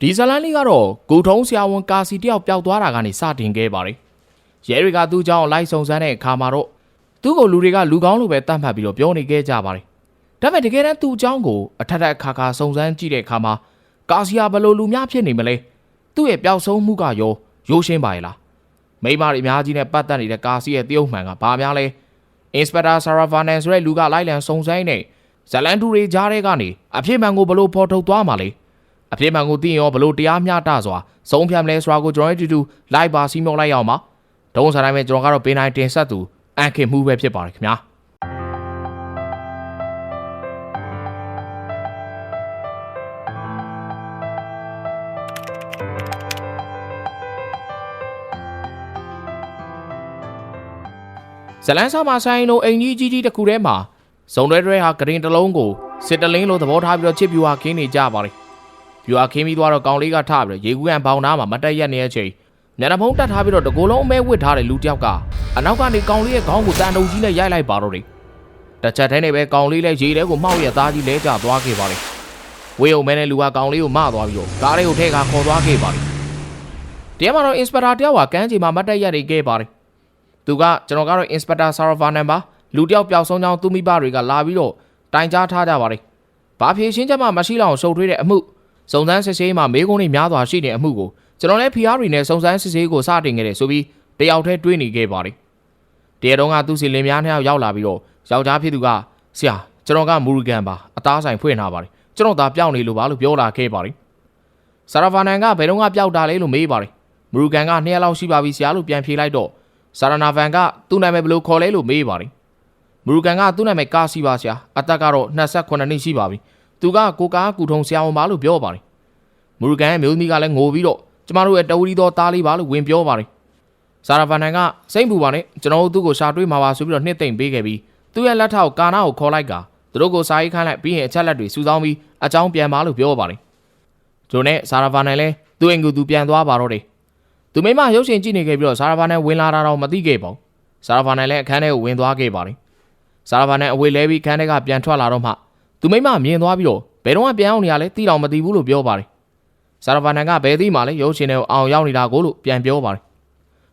ဒီဇလန်လေးကတော့ကိုထုံးဆရာဝန်ကာစီတယောက်ပျောက်သွားတာကနေစတင်ခဲ့ပါတယ်ရဲတွေကသူ့ကြောင့်လိုက်စုံစမ်းတဲ့အခါမှာတော့သူ့ကိုလူတွေကလူကောင်းလိုပဲတတ်မှတ်ပြီးတော့ပြောနေခဲ့ကြပါတယ်ဒါပေမဲ့တကယ်တမ်းသူ့အကြောင်းကိုအထက်ထက်အခါခါစုံစမ်းကြည့်တဲ့အခါမှာကာစီယာဘယ်လိုလူများဖြစ်နေမလဲသူ့ရဲ့ပျောက်ဆုံးမှုကရောရိုးရှင်းပါရဲ့လားမိန်းမတွေအများကြီးနဲ့ပတ်သက်နေတဲ့ကာစီရဲ့တရုပ်မှန်ကဘာများလဲအင်စပက်တာဆာရာဗာနန်ဆိုတဲ့လူကလိုက်လံစုံစမ်းနေဇလန်တူတွေကြားထဲကနေအဖြစ်မှန်ကိုဘလို့ဖော်ထုတ်သွားမှာလဲ အဖြစ်မှန်ကိုသိရင်ရောဘလို့တရားမျှတစွာဆုံးဖြတ်မလဲဆိုတာကိုကျွန်တော်တို့အတူတူလိုက်ပါစီးမောက်လိုက်ရအောင်ပါဒုံးစားတိုင်းပဲကျွန်တော်ကတော့ပေးနိုင်တင်ဆက်သူအန်ခင်မှုပဲဖြစ်ပါတယ်ခင်ဗျာဇလန်ဆာမဆိုင်တို့အိမ်ကြီးကြီးကြီးတစ်ခုထဲမှာဇုံတွဲတွဲဟာဂရင်တစ်လုံးကိုစစ်တလင်းလိုသဘောထားပြီးတော့ချစ်ပြူဟာခင်းနေကြပါတ ယ်။ပြူဟာခင်းပြီးသွားတော့ကောင်လေးကထပြီးတော့ရေကူးကန်ဘောင်သားမှာမတက်ရက်နေတဲ့အချိန်ညနေဖုံးတက်ထားပြီးတော့တကိုယ်လုံးအမဲဝစ်ထားတဲ့လူတစ်ယောက်ကအနောက်ကနေကောင်လေးရဲ့ခေါင်းကိုတန်တုံကြီးနဲ့ရိုက်လိုက်ပါတော့တယ်။တစ်ချက်တည်းနဲ့ပဲကောင်လေးလည်းရေထဲကိုမှောက်ရသားကြီးလဲကျသွားခဲ့ပါတယ်။ဝေယုံမဲနဲ့လူကကောင်လေးကိုမသွားပြီးတော့ကားလေးကိုထဲကခေါ်သွားခဲ့ပါတယ်။တရားမှာတော့အင်စပက်တာတယောက်ကကန်းချီမှာမတ်တက်ရက်နေခဲ့ပါတယ်။သူကကျွန်တော်ကတော့ Inspector Saravanan ပါလူတယောက်ပျောက်ဆုံးကြောင်းသူမိဘတွေကလာပြီးတော့တိုင်ကြားထားကြပါတယ်။ဘာဖြေရှင်းချက်မှမရှိလောက်ရှုပ်ထွေးတဲ့အမှု စုံစမ်းစစ်ဆေးမှမေးခွန်းတွေများစွာရှိတဲ့အမှုကိုကျွန်တော်လည်း PR တွေနဲ့စုံစမ်းစစ်ဆေးကိုစတင်ခဲ့တယ်ဆိုပြီးတယောက်တည်းတွေးနေခဲ့ပါတယ်။တရတုံးကသူ့စီလင်များနှစ်ယောက်ရောက်လာပြီးတော့ယောက်ျားဖြစ်သူကဆရာကျွန်တော်ကမူရဂန်ပါအသားဆိုင်ဖွင့်ထားပါတယ်။ကျွန်တော်သာပျောက်နေလို့ပါလို့ပြောလာခဲ့ပါတယ်။ဆာရာဗာနန်ကဘယ်တော့ကပျောက်တာလဲလို့မေးပါတယ်။မူရဂန်ကနှစ်ရက်လောက်ရှိပါပြီဆရာလို့ပြန်ဖြေလိုက်တော့ဆာရနာဗန်ကသူ့နာမည်ဘယ်လိုခေါ်လဲလို့မေးပါတယ်မရူကန်ကသူ့နာမည်ကာစီပါဆရာအသက်ကတော့28နှစ်ရှိပါပြီ သူကကိုကားကူထုံဆရာဝန်ပါလို့ပြောပါတယ်မရူကန်ရဲ့မျိုးသမီးကလည်းငိုပြီးတော့ကျမတို့ရဲ့တဝီတော်သားလေးပါလို့ဝင်ပြောပါတယ်ဆာရဗန်နန်ကစိတ်ပူပါနဲ့ကျွန်တော်တို့သူ့ကိုရှာတွေးမှာပါဆိုပြီးတော့နှစ်သိမ့်ပေးခဲ့ပြီးသူ့ရဲ့လက်ထောက်ကာနာကိုခေါ်လိုက်ကသူတို့ကိုစာရေးခိုင်းလိုက်ပြီးရင်အချက်လက်တွေစုဆောင်းပြီးအကြောင်းပြန်ပါလို့ပြောပါတယ်ကျွန်တော်နဲ့ဆာရဗန်နန်လည်းသူ့အိမ်ကိုသူပြန်သွားပါတော့တယ်သူမိမရုပ်ရှင်ကြည့်နေခဲ့ပြီးတော့ဆာရဗာနန်ဝင်လာတာတော့မသိခဲ့ပါဘူးဆာရဗာနန်လည်းအခန်းထဲကိုဝင်သွားခဲ့ပါတယ်ဆာရဗာနန်အဝေးလဲပြီးခန်းထဲကပြန်ထွက်လာတော့မှ သူမိမမြင်သွားပြီးတော့ဘယ်တော့မှပြန်အောင်နေရလဲသိတော့မသိဘူးလို့ပြောပါတယ်ဆာရဗာနန်ကဘယ်သိမှလဲရုပ်ရှင်ထဲကိုအောင်ရောက်နေတာကိုလို့ပြန်ပြောပါတယ်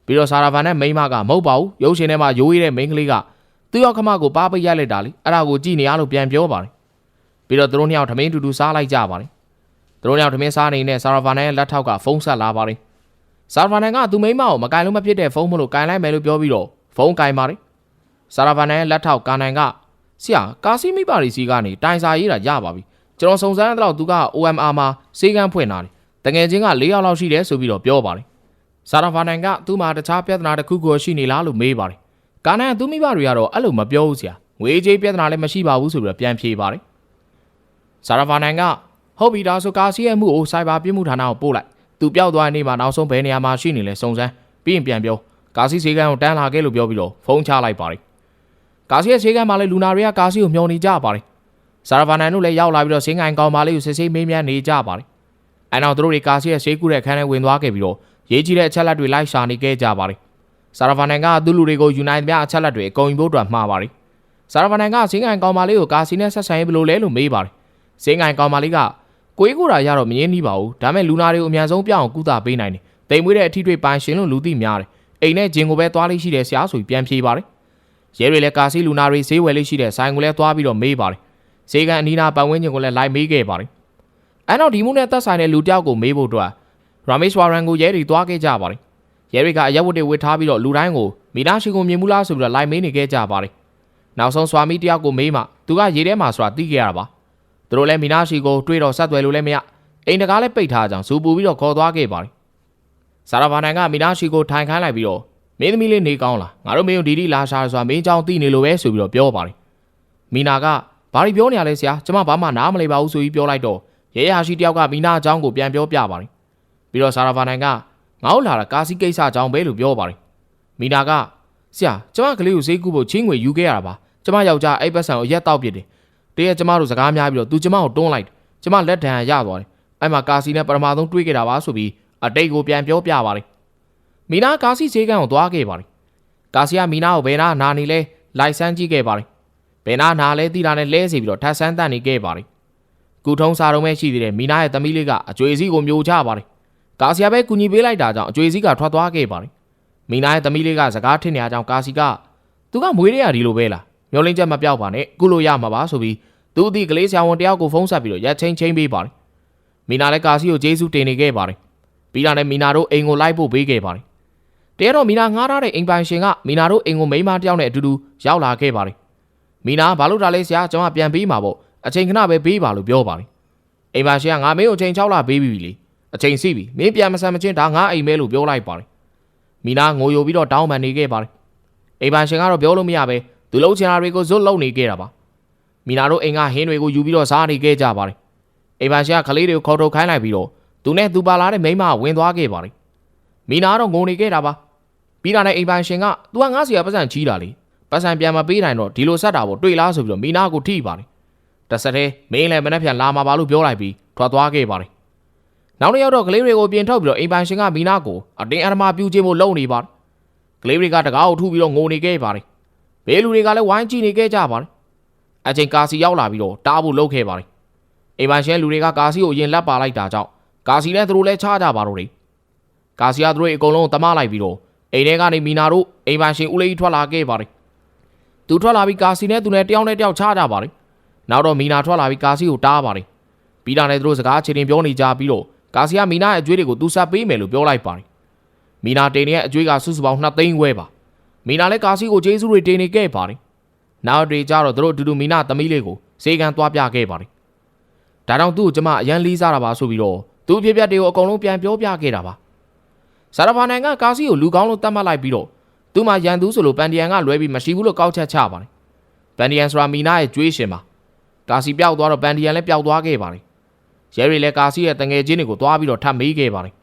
ပြီးတော့ဆာရဗာနန်မိမကမဟုတ်ပါဘူးရုပ်ရှင်ထဲမှာရိုးရည်တဲ့မိန်းကလေးကသူ့ရောက်ခမကိုပါပိတ်ရိုက်လိုက်တာလေအဲ့ဒါကိုကြည့်နေရလို့ပြန်ပြောပါတယ်ပြီးတော့သူတို့နှစ်ယောက်ထမင်းတူတူစားလိုက်ကြပါတယ်သူတို့နှစ်ယောက်ထမင်းစားနေနဲ့ဆာရဗာနန်ရဲ့လက်ထောက်ကဖုန်းဆက်လာပါတယ်ဆာရဗာနန်ကသူမိန်းမကိုမကင်လို့မဖြစ်တဲ့ဖုန်းမလို့ကင်လိုက်မယ်လို့ပြောပြီးတော့ဖုန်းကင်ပါတယ်ဆာရဗာနန်ရဲ့လက်ထောက်ကာနိုင်က ဆရာကာစီမိပါရီစီကနေတိုင်စာရေးတာရပါပြီကျွန်တော်စုံစမ်းတဲ့တော့သူက OMR မှာစေကန်းဖွင့်လာတယ်တငယ်ချင်းက၄ယောက်လောက်ရှိတယ်ဆိုပြီးတော့ပြောပါတယ်ဆာရဗာနန်ကသူ့မှာတခြားပြဿနာတစ်ခုခုရှိနေလားလို့မေးပါတယ်ကာနိုင်ကသူမိဘတွေကတော့အဲ့လိုမပြောဘူးဆရာငွေကြေးပြဿနာလည်းမရှိပါဘူးဆိုပြီးတော့ပြန်ဖြေပါတယ်ဆာရဗာနန်ကဟုတ်ပြီဒါဆိုကာစီရဲ့မှုကိုစိုက်ဘာပြစ်မှုဌာနကိုပို့လိုက်သူပျောက်သွားတဲ့နေ့မှာနောက်ဆုံးဘယ်နေရာမှာရှိနေလဲစုံစမ်းပြီးရင်ပြန်ပြောကာစီဈေးကန်းကိုတန်းလာခဲ့လို့ပြောပြီးတော့ဖုန်းချလိုက်ပါတယ် ကာစီရဲ့ဈေးကန်းမှာလည်းလူနာတွေကကာစီကိုမျှော်နေကြပါတယ်ဆာရဗာနန်တို့လည်းရောက်လာပြီးတော့စင်းငိုင်ကောင်မလေးကိုစစ်ဆေးမေးမြန်းနေကြပါတယ်အဲနောက်သူတို့တွေကာစီရဲ့ဈေးကူးတဲ့အခန်းထဲဝင်သွားခဲ့ပြီးတော့ရေးကြီးတဲ့အချက်လက်တွေလိုက်ရှာနေခဲ့ကြပါတယ်ဆာရဗာနန်ကသူ့လူတွေကိုယူနိုက်ပြအချက်လက်တွေအကုန်ယူဖို့အတွက်မှားပါတယ်ဆာရဗာနန်ကစင်းငိုင်ကောင်မလေးကိုကာစီနဲ့ဆက်ဆံရေးဘယ်လိုလဲလို့မေးပါတယ်စင်းငိုင်ကောင်မလေးကကိုယ်ကိုယ်တာရတော့မငင်းနှီးပါဘူးဒါပေမဲ့လူနာတွေကိုအများဆုံးပြောင်းအောင်ကုသပေးနိုင်တယ်တိမ်မွေးတဲ့အထီးတွေပိုင်ရှင်လို့လူသိများတယ်အိမ်နဲ့ဂျင်ကိုပဲသွားလိရှိတယ်ဆရာဆိုပြီးပြန်ဖြေပါတယ် ရဲတွေလည်းကာစီလူနာတွေဈေးဝယ်လိရှိတဲ့ဆိုင်ကိုလည်းသွားပြီးတော့မေးပါတယ်ဈေးကန်အနီးနာပတ်ဝန်းကျင်ကိုလည်းလိုက်မေးခဲ့ပါတယ်အဲနောက်ဒီမှုနဲ့သက်ဆိုင်တဲ့လူတယောက်ကိုမေးဖို့အတွက်ရာမေ့စ်ဝါရန်ကိုရဲတွေသွားခဲ့ကြပါတယ်ရဲတွေကအရက်ဝတ်တွေဝတ်ထားပြီးတော့လူတိုင်းကိုမိသားရှိကိုမြင်မှုလားဆိုပြီးတော့လိုက်မေးနေခဲ့ကြပါတယ်နောက်ဆုံးဆွာမီတယောက်ကိုမေးမှသူကရေထဲမှာဆိုတာသိခဲ့ရတာပါသူတို့လည်းမိသားရှိကိုတွေးတော့ဆက်သွယ်လို့လည်းမရအိမ်တကားလည်းပိတ်ထားကြအောင်ဇူပူပြီးတော့ခေါ်သွားခဲ့ပါတယ်ဆာရာဗာနန်ကမိသားရှိကိုထိုင်ခိုင်းလိုက်ပြီးတော့ မင်းသမီးလေးနေကောင်းလားငါတို့မင်းတို့ဒီဒီလာရှာဆိုတာမင်းကြောင့်သိနေလို့ပဲဆိုပြီးတော့ပြောပါတယ်မီနာကဘာတွေပြောနေရလဲဆရာကျွန်မဘာမှနားမလည်ပါဘူးဆိုပြီးပြောလိုက်တော့ရဲရရှိတယောက်ကမီနာအကြောင်းကိုပြန်ပြောပြပါတယ်ပြီးတော့ဆာရာဗာနန်ကငါ့ကိုလာတာကာစီကိစ္စအကြောင်းပဲလို့ပြောပါတယ်မီနာကဆရာကျွန်မကလေးကိုဈေးကူဖို့ချင်းငွေယူခဲ့ရတာပါကျွန်မယောက်ျားအဲ့ပတ်စံကိုရက်တောက်ပြစ်တယ်တကယ်ကျွန်မတို့စကားများပြီးတော့သူကျွန်မကိုတွန်းလိုက်ကျွန်မလက်ထံရသွားတယ်အဲ့မှာကာစီနဲ့ပထမဆုံးတွေ့ခဲ့တာပါဆိုပြီးအတိတ်ကိုပြန်ပြောပြပါတယ် မီနာကာစီဈေးကန်းကိုသွားခဲ့ပါတယ်ကာစီကမီနာကိုဘယ်နာနာနေလဲလိုက်စမ်းကြည့်ခဲ့ပါတယ်ဘယ်နာနာလဲတိတာနဲ့လဲစီပြီးတော့ထပ်ဆန်းတန်နေခဲ့ပါတယ်ကုထုံးစာတုံးပဲရှိသေးတယ်မီနာရဲ့သမီးလေးကအကျွေးစီးကိုမျိုးချပါတယ်ကာစီယာပဲကူညီပေးလိုက်တာကြောင့်အကျွေးစီးကထွက်သွားခဲ့ပါတယ်မီနာရဲ့သမီးလေးကစကားထင်နေရကြောင်းကာစီကသူကမွေးရရဒီလိုပဲလားမျောလင်းချက်မပြောက်ပါနဲ့ကုလို့ရမှာပါဆိုပြီးသူအသည့်ကလေးဆရာဝန်တယောက်ကိုဖုန်းဆက်ပြီးတော့ရက်ချင်းချင်းပေးပါတယ်မီနာလည်းကာစီကိုကျေးဇူးတင်နေခဲ့ပါတယ်ပြီးတာနဲ့မီနာတို့အိမ်ကိုလိုက်ဖို့ပေးခဲ့ပါတယ် တဲတော့မီနာငှားထားတဲ့အိမ်ပိုင်ရှင်ကမီနာတို့အိမ်ကိုမိန်းမတစ်ယောက်နဲ့အတူတူရောက်လာခဲ့ပါတယ်မီနာဘာလို့ဒါလဲဆရာကျွန်မပြန်ပေးမှာပေါ့အချိန်ခဏပဲပေးပါလို့ပြောပါတယ်အိမ်ပိုင်ရှင်ကငါမင်းကိုအချိန်6လပေးပြီလေအချိန်စီးပြီမင်းပြန်မဆန်မချင်းဒါငါအိမ်မဲလို့ပြောလိုက်ပါတယ်မီနာငိုယိုပြီးတော့တောင်းပန်နေခဲ့ပါတယ်အိမ်ပိုင်ရှင်ကတော့ပြောလို့မရပဲသူလုံးချင်တာတွေကိုဇွတ်လုံနေခဲ့တာပါမီနာတို့အိမ်ကဟင်းတွေကိုယူပြီးတော့စားနေခဲ့ကြပါတယ်အိမ်ပိုင်ရှင်ကကလေးတွေကိုခေါ်ထုတ်ခိုင်းလိုက်ပြီးတော့သူနဲ့သူပါလာတဲ့မိန်းမကဝင်သွားခဲ့ပါတယ် မီနာတော့ငိုနေခဲ့တာပါပြီးတာနဲ့အိမ်ပိုင်ရှင်က "तू ကငါ့စီကပတ်စံကြီးတာလေပတ်စံပြန်မပေးနိုင်တော့ဒီလိုဆက်တာပေါ့တွေ့လား ဆိုပြီးတော့မီနာကိုထိပါတယ်တစ်ဆက်တည်းမင်းလည်းမနှက်ပြန်လာမှာပါလို့ပြောလိုက်ပြီးထွက်သွားခဲ့ပါတယ်နောက်တစ်ယောက်တော့ကလေးတွေကိုပြင်ထုတ်ပြီးတော့အိမ်ပိုင်ရှင်ကမီနာကိုအတင်းအဓမ္မပြူခြင်းမို့လုံနေပါတယ်ကလေးတွေကတကားကိုထုပြီးတော့ငိုနေခဲ့ပါတယ်ဘေးလူတွေကလည်းဝိုင်းကြည့်နေခဲ့ကြပါတယ်အချိန်ကာစီရောက်လာပြီးတော့တားဖို့လုပ်ခဲ့ပါတယ်အိမ်ပိုင်ရှင်လူတွေကကာစီကိုအရင်လက်ပါလိုက်တာကြောင့်ကာစီလည်းသူတို့လည်းချကြပါတော့တယ် ကာစီကသူတို့အကုန်လုံးတမလိုက်ပြီးတော့အိမ်ထဲကနေမီနာတို့အိမ်ပိုင်ရှင်ဦးလေးကြီးထွက်လာခဲ့ပါတယ်သူထွက်လာပြီးကာစီနဲ့သူနဲ့တယောက်နဲ့တယောက်ချကြပါတယ်နောက်တော့မီနာထွက်လာပြီးကာစီကိုတားပါတယ်ပြီးတာနဲ့သူတို့စကားချေတင်ပြောနေကြပြီးတော့ကာစီကမီနာရဲ့အကျွေးတွေကိုသူဆက်ပေးမယ်လို့ပြောလိုက်ပါတယ်မီနာတင်ရဲ့အကျွေးကစုစုပေါင်း2သိန်းခွဲပါမီနာလည်းကာစီကိုကျေးဇူးတွေတင်နေခဲ့ပါတယ်နောက်တွေကြတော့သူတို့အတူတူမီနာသမီးလေးကိုစေကံသွားပြခဲ့ပါတယ်ဒါကြောင့်သူ့ကိုကျမအရန်လေးစားတာပါဆိုပြီးတော့သူ့အဖြစ်အပျက်တွေကိုအကုန်လုံးပြန်ပြောပြခဲ့တာပါ ဆာရဖာနိုင်ကကာစီကိုလူကောင်းလို့တတ်မှတ်လိုက်ပြီးတော့သူ့မှာရန်သူဆိုလို့ပန်ဒီယန်ကလွဲပြီးမရှိဘူးလို့ကောက်ချက်ချပါတယ်ပန်ဒီယန်ဆိုတာမီနာရဲ့ကြွေးရှင်ပါကာစီပျောက်သွားတော့ပန်ဒီယန်လည်းပျောက်သွားခဲ့ပါတယ်ရဲရီလည်းကာစီရဲ့တငယ်ချင်းတွေကိုသွားပြီးတော့ထပ်မေးခဲ့ပါတယ်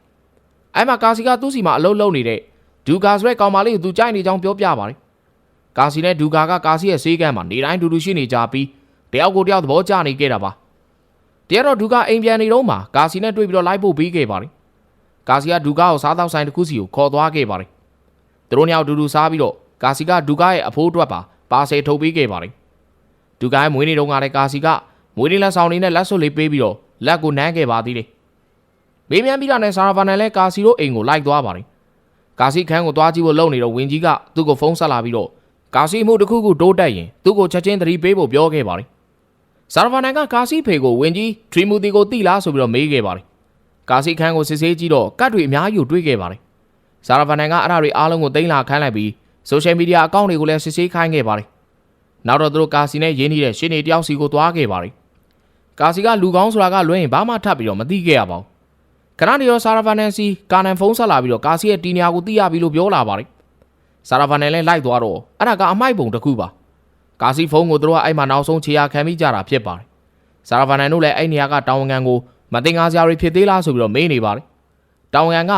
အဲ့မှာကာစီကသူ့စီမှာအလုံးလုံးနေတဲ့ဒူကာဆိုတဲ့ကောင်မလေးကိုသူကြိုက်နေကြောင်းပြောပြပါတယ်ကာစီနဲ့ဒူကာကကာစီရဲ့ဆေးကမ်းမှာနေတိုင်းတူတူရှိနေကြပြီးတယောက်ကိုတယောက်သဘောကျနေခဲ့တာပါတရက်တော့ဒူကာအိမ်ပြန်နေတော့မှကာစီနဲ့တွေ့ပြီးတော့လိုက်ဖို့ပြီးခဲ့ပါတယ် ကာစီကဒူကာကိုစားတော့ဆိုင်တစ်ခုစီကိုခေါ်သွားခဲ့ပါတယ်သူတို့ညောင်တူတူစားပြီးတော့ကာစီကဒူကာရဲ့အဖိုးအတွက်ပါပါဆယ်ထုတ်ပေးခဲ့ပါတယ်ဒူကာရဲ့မွေးနေ့တုန်းကလည်းကာစီကမွေးနေ့လက်ဆောင်လေးနဲ့လက်စွပ်လေးပေးပြီးတော့လက်ကိုနမ်းခဲ့ပါသေးတယ်မေးမြန်းပြီးတာနဲ့ဆာရာဗာနန်လည်းကာစီတို့အိမ်ကိုလိုက်သွားပါတယ်ကာစီခန်းကိုသွားကြည့်ဖို့လုပ်နေတော့ဝင်းကြီးကသူ့ကိုဖုန်းဆက်လာပြီးတော့ကာစီမှုတစ်ခုခုတိုးတက်ရင်သူ့ကိုချက်ချင်းသတိပေးဖို့ပြောခဲ့ပါတယ်ဆာရာဗာနန်ကကာစီဖေကိုဝင်းကြီးထရီမူတီကိုတိလားဆိုပြီးတော့မေးခဲ့ပါတယ် ကာစီခန်းကိုစစ်ဆေးကြည့်တော့ကတ်တွေအများကြီးကိုတွေးခဲ့ပါတယ်။ဇာရာဗန်နန်ကအဲ့ဒါတွေအားလုံးကိုတင်လာခိုင်းလိုက်ပြီးဆိုရှယ်မီဒီယာအကောင့်တွေကိုလည်းစစ်ဆေးခိုင်းခဲ့ပါတယ်။နောက်တော့သူတို့ကာစီနဲ့ရင်းနှီးတဲ့ရှင်းနေတယောက်စီကိုသွားခဲ့ပါတယ်။ကာစီကလူကောင်းဆိုတာကလွဲရင်ဘာမှထပ်ပြီးတော့မသိခဲ့ရပါဘူး။ခဏတည်းရောဇာရာဗန်နန်စီကာနန်ဖုန်းဆက်လာပြီးတော့ကာစီရဲ့တီနီယာကိုသိရပြီလို့ပြောလာပါတယ်။ဇာရာဗန်နန်လည်းလိုက်သွားတော့အဲ့ဒါကအမိုက်ပုံတစ်ခုပါ။ကာစီဖုန်းကိုသူတို့ကအဲ့မှာနောက်ဆုံးခြေရာခံပြီးကြတာဖြစ်ပါတယ်။ဇာရာဗန်နန်တို့လည်းအဲ့နေရာကတောင်းဝန်ခံကို မတင်ကားစရာတွေဖြစ်သေးလားဆိုပြီးတော့မေးနေပါတယ်။တောင်ငံက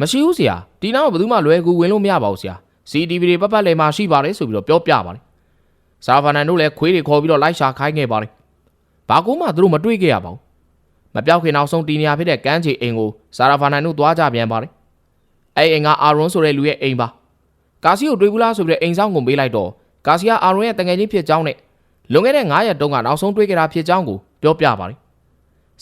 မရှိဘူးဆရာဒီနောက်ဘယ်သူမှလွယ်ကူဝင်လို့မရပါဘူးဆရာ CTV တွေပတ်ပတ်လည်မှာရှိပါတယ်ဆိုပြီးတော့ပြောပြပါတယ်။ဆာဖာနန်တို့လည်းခွေးတွေခေါ်ပြီးတော့လိုက်ရှာခိုင်းခဲ့ပါတယ်။ဘာကူမှသူတို့မတွေ့ခဲ့ရပါဘူး။မပြောက်ခင်နောက်ဆုံးတီနီယာဖြစ်တဲ့ကမ်းခြေအိမ်ကိုဆာရာဖာနန်တို့သွားကြပြန်ပါတယ်။အဲ့အိမ်ကအာရွန်ဆိုတဲ့လူရဲ့အိမ်ပါ။ကာစီကိုတွေ့ဘူးလားဆိုပြီးတော့အိမ်ဆောင်ကိုမေးလိုက်တော့ကာစီကအာရွန်ရဲ့တငယ်ချင်းဖြစ်ကြောင်းနဲ့လွန်ခဲ့တဲ့9ရက်တုန်းကနောက်ဆုံးတွေ့ခဲ့တာဖြစ်ကြောင်းကိုပြောပြပါတယ်။